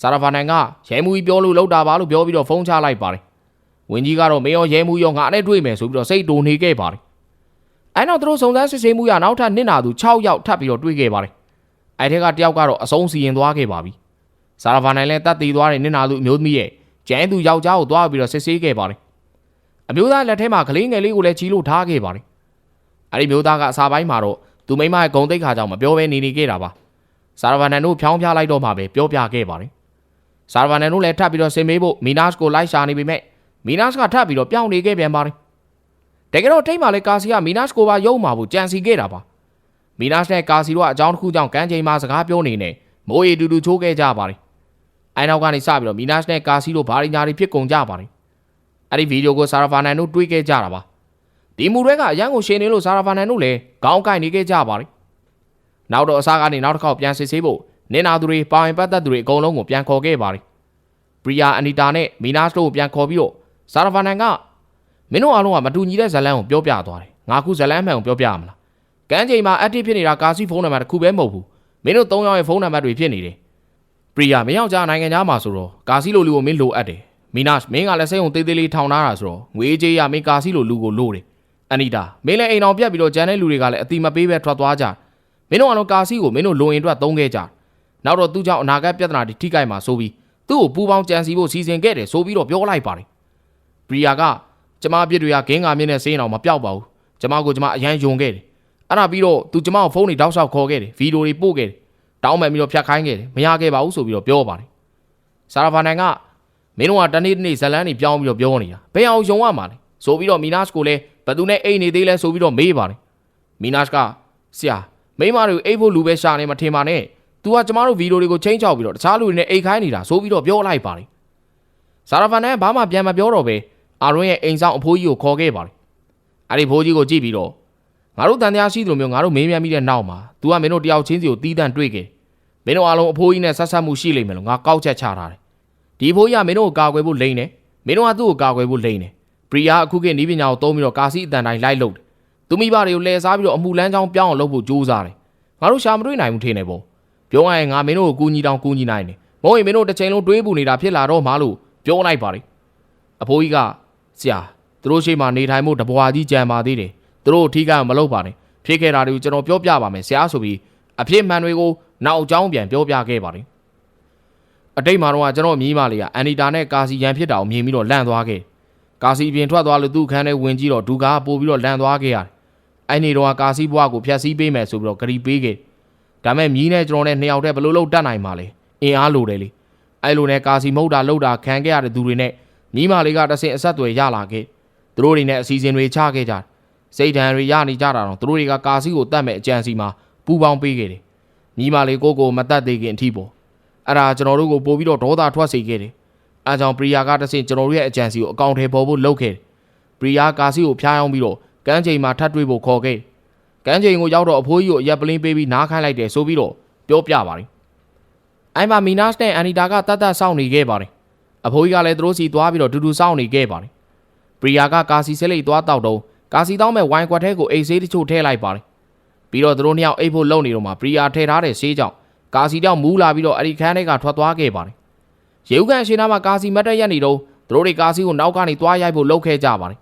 ဆာရာဖာနိုင်ကရဲမှုကြီးပြောလို့လုပ်တာပါလို့ပြောပြီးတော့ဖုန်းချလိုက်ပါတယ်ဝင်းကြီးကတော့မေရောရဲမှုရောငါနဲ့တွေ့မယ်ဆိုပြီးတော့စိတ်တူနေခဲ့ပါတယ်အဲနောက်သူတို့စုံစမ်းစစ်ဆေးမှုရနောက်ထပ်နစ်နာသူ6ယောက်ထပ်ပြီးတော့တွေ့ခဲ့ပါတယ်အဲထက်ကတယောက်ကတော့အဆုံးစီရင်သွားခဲ့ပါပြီဆာရာဖာနိုင်လည်းတတ်တည်သွားတဲ့နစ်နာသူအမျိုးသမီးရဲ့ကျန်းသူယောက်ျားကိုသွားပြီးတော့စစ်ဆေးခဲ့ပါတယ် အမျိုးသားလက်ထဲမှာကလေးငယ်လေးကိုလည်းချီလို့ထားခဲ့ပါတယ်အဲဒီမျိုးသားကအစာပိုင်းမှာတော့သူမိမရဲ့ဂုံတိတ်ခါကြောင့်မပြောဘဲနေနေခဲ့တာပါဆာရာဗန်နန်တို့ဖြောင်းပြလိုက်တော့မှပဲပြောပြခဲ့ပါတယ်ဆာရာဗန်နန်တို့လည်းထပ်ပြီးတော့ဆင်မေးဖို့မီနတ်ကိုလိုက်ရှာနေပေမဲ့မီနတ်ကထပ်ပြီးတော့ပြောင်းနေခဲ့ပြန်ပါတယ်တကယ်တော့ထိတ်မှလည်းကာစီကမီနတ်ကိုပါယုံမှာဖို့ကြံစီခဲ့တာပါမီနတ်နဲ့ကာစီတို့ကအကြောင်းတစ်ခုကြောင့်ကန်းချိန်မှာစကားပြောနေနေမိုးရီတူတူချိုးခဲ့ကြပါတယ်အဲနောက်ကနေစပြီးတော့မီနတ်နဲ့ကာစီတို့ဘာရင်းညာတွေဖြစ်ကုန်ကြပါတယ် အဲ့ဒီဗီဒီယိုကိုဆာရာဗန်နန်တို့တွေးခဲ့ကြတာပါဒီမူတွေကအရန်ကိုရှင်းနေလို့ဆာရာဗန်နန်တို့လည်းခေါင်းကိုက်နေခဲ့ကြပါတယ်နောက်တော့အစားကနေနောက်တစ်ခေါက်ပြန်စစ်ဆေးဖို့နင်နာသူတွေပါဝင်ပတ်သက်သူတွေအကုန်လုံးကိုပြန်ခေါ်ခဲ့ပါတယ်ပရီယာအနီတာနဲ့မီနာစ်တို့ကိုပြန်ခေါ်ပြီးတော့ဆာရာဗန်နန်ကမင်းတို့အားလုံးကမတူညီတဲ့ဇလန်းကိုပြောပြသွားတယ်ငါခုဇလန်းမှန်ကိုပြောပြရမလားကန်းချိန်မှာ active ဖြစ်နေတာကာစီဖုန်းနံပါတ်တစ်ခုပဲမဟုတ်ဘူးမင်းတို့၃ယောက်ရဲ့ဖုန်းနံပါတ်တွေဖြစ်နေတယ်ပရီယာမင်းယောက်ျားနိုင်ငံသားမှာဆိုတော့ကာစီလိုလူကိုမင်းလိုအပ်တယ် မီနတ်မင်းကလည်းစိတ်ုံသေးသေးလေးထောင်ထားတာဆိုတော့ငွေကြေးရမင်းကာစီလိုလူကိုလိုတယ်အနီတာမင်းလည်းအိမ်အောင်ပြတ်ပြီးတော့ဂျန်တဲ့လူတွေကလည်းအတိမပေးပဲထွက်သွားကြမင်းတို့ကတော့ကာစီကိုမင်းတို့လိုရင်အတွက်သုံးခဲ့ကြနောက်တော့သူ့ကြောင့်အနာဂတ်ပြဿနာတွေထိခိုက်မှာဆိုပြီးသူ့ကိုပူပေါင်းကြံစီဖို့စီစဉ်ခဲ့တယ်ဆိုပြီးတော့ပြောလိုက်ပါတယ်ပရီယာကကျမအပြစ်တွေကဂင်းကာမြင့်နဲ့စေးရင်အောင်မပြောက်ပါဘူးကျမကိုကျမအရန်ယုံခဲ့တယ်အဲ့ဒါပြီးတော့သူကျမကိုဖုန်းတွေတောက်လျှောက်ခေါ်ခဲ့တယ်ဗီဒီယိုတွေပို့ခဲ့တယ်တောင်းပန်ပြီးတော့ဖြတ်ခိုင်းခဲ့တယ်မရခဲ့ပါဘူးဆိုပြီးတော့ပြောပါတယ်ဆာရာဖာနန်က မင်းတို့ကတနေ့တနေ့ဇလန်းတွေပြောင်းပြီးတော့ပြောနေတာဘယ်အောင်ယုံရမှာလဲဆိုပြီးတော့မီနတ်ကိုလည်းဘသူနဲ့အိတ်နေသေးလဲဆိုပြီးတော့မေးပါတယ်မီနတ်ကဆရာမိမတွေကိုအိတ်ဖို့လူပဲရှာနေမထင်ပါနဲ့ तू ကကျမတို့ဗီဒီယိုတွေကိုချင်းချောက်ပြီးတော့တခြားလူတွေနဲ့အိတ်ခိုင်းနေတာဆိုပြီးတော့ပြောလိုက်ပါတယ်ဆာရာဖန်နဲ့ဘာမှပြန်မပြောတော့ပဲအာရွန်းရဲ့အိမ်ဆောင်အဖိုးကြီးကိုခေါ်ခဲ့ပါတယ်အဲ့ဒီဖိုးကြီးကိုကြည့်ပြီးတော့ငါတို့တန်တရားရှိသလိုမျိုးငါတို့မေးမြန်းပြီးတဲ့နောက်မှာ तू ကမင်းတို့တယောက်ချင်းစီကိုတီးတန့်တွေ့ခဲ့မင်းတို့အားလုံးအဖိုးကြီးနဲ့ဆက်ဆက်မှုရှိလိမ့်မယ်လို့ငါကောက်ချက်ချထားတယ် ဒီဖိုးကြီးကမင်းတို့ကိုကာကွယ်ဖို့လိမ့်တယ်မင်းတို့ကသူ့ကိုကာကွယ်ဖို့လိမ့်တယ်ပရီယာအခုခေတ်နီးပညာကိုသုံးပြီးတော့ကာစီအတန်တိုင်းလိုက်လုပ်တယ်သူမိဘတွေကိုလဲစားပြီးတော့အမှုလန်းချောင်းပြောင်းအောင်လုပ်ဖို့ကြိုးစားတယ်ငါတို့ရှာမတွေ့နိုင်ဘူးထင်တယ်ပေါ့ပြောရရင်ငါမင်းတို့ကိုကူညီတောင်ကူညီနိုင်တယ်မဟုတ်ရင်မင်းတို့တစ်ချိန်လုံးတွေးပူနေတာဖြစ်လာတော့မှလို့ပြောလိုက်ပါလေအဖိုးကြီးကဆရာသူတို့ရှိမှနေထိုင်မှုတဘွားကြီးကြံပါသေးတယ်သူတို့အထီးကမလုပ်ပါနဲ့ဖြစ်ခဲ့တာတွေကိုကျွန်တော်ပြောပြပါမယ်ဆရာဆိုပြီးအဖြစ်မှန်တွေကိုနောက်အကြောင်းပြန်ပြောပြခဲ့ပါတယ် အတိတ်မှာတော့ကျွန်တော်မြီးမလေးကအန်နီတာနဲ့ကာစီရန်ဖြစ်တာကိုမြင်ပြီးတော့လန့်သွားခဲ့ကာစီပြင်ထွက်သွားလို့သူ့ခန်းထဲဝင်ကြည့်တော့ဒူကာပို့ပြီးတော့လန့်သွားခဲ့ရတယ်အဲ့ဒီတော့ကာစီဘွားကိုဖျက်ဆီးပေးမယ်ဆိုပြီးတော့ဂရီပေးခဲ့ဒါမဲ့မြီးနဲ့ကျွန်တော်နဲ့နှစ်ယောက်တည်းဘယ်လိုလုပ်တတ်နိုင်မှာလဲအင်အားလိုတယ်လေအဲ့လိုနဲ့ကာစီမဟုတ်တာလှုပ်တာခံခဲ့ရတဲ့သူတွေနဲ့မြီးမလေးကတဆင့်အဆက်အသွယ်ရလာခဲ့သူတို့တွေနဲ့အစီအစဉ်တွေချခဲ့ကြတယ်စိတ်ဓာတ်တွေရနေကြတာတော့သူတို့တွေကကာစီကိုတတ်မဲ့အကြံစီမှာပူပေါင်းပေးခဲ့တယ်မြီးမလေးကိုကိုမတတ်သေးခင်အထိပေါ့ အဲ့ဒါကျွန်တော်တို့ကိုပို့ပြီးတော့ဒေါသထွက်စေခဲ့တယ်အဲကြောင့်ပရီယာကတဆင့်ကျွန်တော်တို့ရဲ့အကြံစီကိုအကောင့်ထဲပေါ်ဖို့လုပ်ခဲ့တယ်ပရီယာကာစီကိုဖျားယောင်းပြီးတော့ကန်းချိန်မှာထပ်တွေ့ဖို့ခေါ်ခဲ့ကန်းချိန်ကိုရောက်တော့အဖိုးကြီးကိုအရက်ပလင်းပေးပြီးနားခိုင်းလိုက်တယ်ဆိုပြီးတော့ပြောပြပါတယ်အဲ့မှာမီနာစ်နဲ့အန်နီတာကတတ်တတ်စောင့်နေခဲ့ပါတယ်အဖိုးကြီးကလည်းသူတို့စီသွားပြီးတော့တူတူစောင့်နေခဲ့ပါတယ်ပရီယာကကာစီဆဲလိတ်သွားတောက်တော့ကာစီတောင်းမဲ့ဝိုင်ကွက်ထဲကိုအိတ်ဆေးတချို့ထည့်လိုက်ပါတယ်ပြီးတော့သူတို့နှစ်ယောက်အိတ်ဖို့လုံနေတော့မှပရီယာထည့်ထားတဲ့ဆေးကြောင့် ကာစီတောင်းမူးလာပြီးတော့အဲ့ဒီခန်းထဲကထွက်သွားခဲ့ပါတယ်ရေဦးကန်အရှင်နာမှာကာစီမတ်တက်ရက်နေတော့သူတို့တွေကာစီကိုနောက်ကနေသွားရိုက်ဖို့လုပ်ခဲ့ကြပါတယ်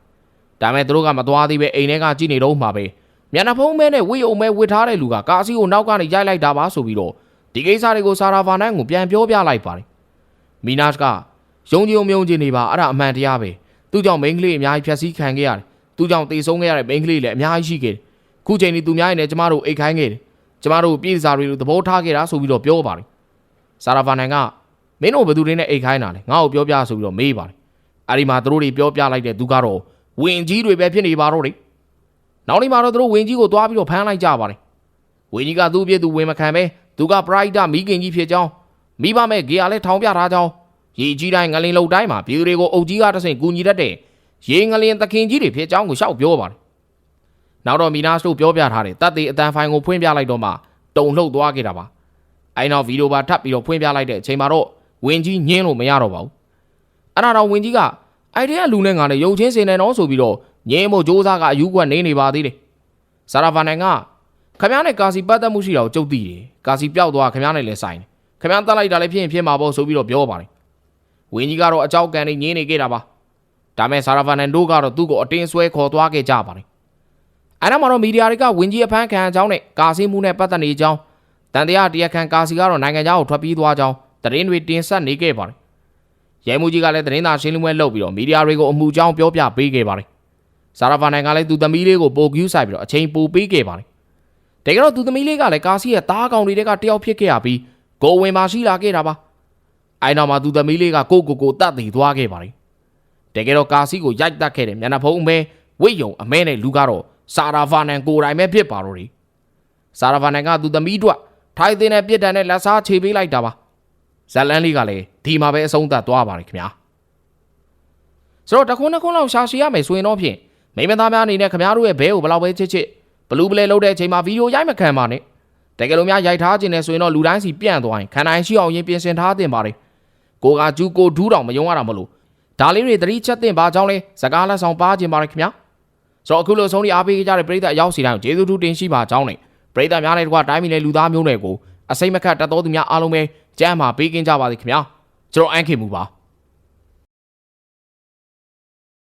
ဒါမဲ့သူတို့ကမသွားသေးပဲအိမ်ထဲကကြည့်နေတော့မှပဲမျက်နှာဖုံးမဲနဲ့ဝိယုံမဲဝစ်ထားတဲ့လူကကာစီကိုနောက်ကနေရိုက်လိုက်တာပါဆိုပြီးတော့ဒီကိစ္စတွေကိုဆာရာဗာနန်ကိုပြန်ပြောပြလိုက်ပါတယ်မီနာ့ကယုံကြည်ုံမြုံကြည်နေပါအဲ့ဒါအမှန်တရားပဲသူ့ကြောင့်မိန်းကလေးအများကြီးဖြတ်စည်းခံခဲ့ရတယ်သူ့ကြောင့်တေဆုံးခဲ့ရတဲ့မိန်းကလေးလည်းအများကြီးရှိခဲ့တယ်ခုချိန်ဒီသူများရင်လည်းကျမတို့အိတ်ခိုင်းခဲ့တယ် ကျမတို့ပြည်စာတွေလိုသဘောထားခဲ့တာဆိုပြီးတော့ပြောပါတယ်ဆာရာဗာနန်ကမင်းတို့ဘယ်သူတွေနဲ့အိတ်ခိုင်းတာလဲငါ့ကိုပြောပြဆိုပြီးတော့မေးပါတယ်အဲ့ဒီမှာသူတို့တွေပြောပြလိုက်တဲ့သူကတော့ဝင်ကြီးတွေပဲဖြစ်နေပါတော့တယ်နောက်နေ့မှာတော့သူတို့ဝင်ကြီးကိုသွားပြီးတော့ဖမ်းလိုက်ကြပါတယ်ဝင်ကြီးကသူ့အပြစ်သူဝင်မခံပဲသူကပရိုက်တာမိခင်ကြီးဖြစ်ကြောင်းမိဘမဲ့ဂေယာလည်းထောင်ပြထားကြောင်းရေကြီးတိုင်းငလင်လုံတိုင်းမှာပြည်သူတွေကိုအုပ်ကြီးကတဆင့်ကူညီတတ်တဲ့ရေငလင်သခင်ကြီးတွေဖြစ်ကြောင်းကိုရှောက်ပြောပါတယ် နောက်တော့မီနာစ်တို့ပြောပြထားတဲ့တပ်သေးအတန်ဖိုင်ကိုဖွင့်ပြလိုက်တော့မှတုံလှုပ်သွားခဲ့တာပါအဲနောက်ဗီဒီယိုပါထပ်ပြီးတော့ဖွင့်ပြလိုက်တဲ့အချိန်မှာတော့ဝင်ကြီးညင်းလို့မရတော့ပါဘူးအဲ့ဒါတော့ဝင်ကြီးကအိုက်ဒီယာလူနဲ့ငါနဲ့ရုံချင်းစင်နေတော့ဆိုပြီးတော့ညင်းမို့စ조사ကအယူကွက်နေနေပါသေးတယ်ဆာရာဗာနိုင်ကခမ ्या နဲ့ကာစီပတ်သက်မှုရှိတာကိုကြုတ်သိတယ်ကာစီပျောက်သွားခမ ्या နဲ့လည်းဆိုင်တယ်ခမ ्या တတ်လိုက်တာလည်းဖြစ်ရင်ဖြစ်မှာပေါ့ဆိုပြီးတော့ပြောပါတယ်ဝင်းကြီးကတော့အကြောက်ကန်နေညင်းနေခဲ့တာပါဒါမဲ့ဆာရာဗာနန်တို့ကတော့သူ့ကိုအတင်းဆွဲခေါ်သွားခဲ့ကြပါတယ် အဲ့ဒါမှတော့မီဒီယာတွေကဝင်းကြီးအဖမ်းခံအကြောင်းနဲ့ကာစီမှုနဲ့ပတ်သက်နေကြောင်းတန်တရားတရားခံကာစီကတော့နိုင်ငံခြားကိုထွက်ပြေးသွားကြောင်းသတင်းတွေတင်ဆက်နေခဲ့ပါတယ်ရဲမှုကြီးကလည်းသတင်းသာရှင်းလင်းပွဲလုပ်ပြီးတော့မီဒီယာတွေကိုအမှုကြောင်းပြောပြပေးခဲ့ပါတယ်ဆာရာဗာနန်ကလည်းသူသမီးလေးကိုပိုကူးဆိုင်ပြီးတော့အချိန်ပိုပေးခဲ့ပါတယ်တကယ်တော့သူသမီးလေးကလည်းကာစီရဲ့တားကောင်တွေကတယောက်ဖြစ်ခဲ့ရပြီးကိုဝင်မှရှိလာခဲ့တာပါအဲနောက်မှာသူသမီးလေးကကိုကိုကိုတတ်တည်သွားခဲ့ပါတယ်တကယ်တော့ကာစီကိုရိုက်တတ်ခဲ့တယ်မျက်နှာဖုံးအမဲဝိတ်ယုံအမဲနဲ့လူကတော့ ဆာရာဗာနန်ကိုယ်တိုင်ပဲဖြစ်ပါတော့တယ်ဆာရာဗာနန်ကသူသမီးတို့ထိုင်တဲ့နဲ့ပြစ်ဒဏ်နဲ့လက်စားချေပေးလိုက်တာပါဇလန်းလေးကလည်းဒီမှာပဲအဆုံးသတ်သွားပါတယ်ခင်ဗျာဆိုတော့တခွန်းတစ်ခွန်းလောက်ရှာရှည်ရမယ်ဆိုရင်တော့ဖြင့်မိမသားများအနေနဲ့ခင်ဗျားတို့ရဲ့ဘဲကိုဘယ်လောက်ပဲချစ်ချစ်ဘလူးပလဲလုပ်တဲ့အချိန်မှာဗီဒီယိုရိုက်မခံပါနဲ့တကယ်လို့များရိုက်ထားခြင်းနဲ့ဆိုရင်တော့လူတိုင်းစီပြန့်သွားရင်ခန္ဓာရင်ရှိအောင်ရင်ပြင်ဆင်ထားတင်ပါတယ်ကိုကကျူးကိုဒူးတောင်မယုံရတာမလို့ဒါလေးတွေသတိချက်တင်ပါကြောင်းလဲစကားလက်ဆောင်ပါခြင်းပါတယ်ခင်ဗျာ ဆိုတော့အခုလိုဆုံးဒီအားပေးကြတဲ့ပရိသတ်အရောက်စီတိုင်းကိုကျေးဇူးထူးတင်ရှိပါကြောင်းနဲ့ပရိသတ်များနဲ့တကွာတိုင်းပြည်နဲ့လူသားမျိုးနွယ်ကိုအစိမ့်မခတ်တတ်တော်သူများအားလုံးပဲကြမ်းမှာပေးကင်းကြပါစေခင်ဗျာကျွန်တော်အန်ခင်မူပါ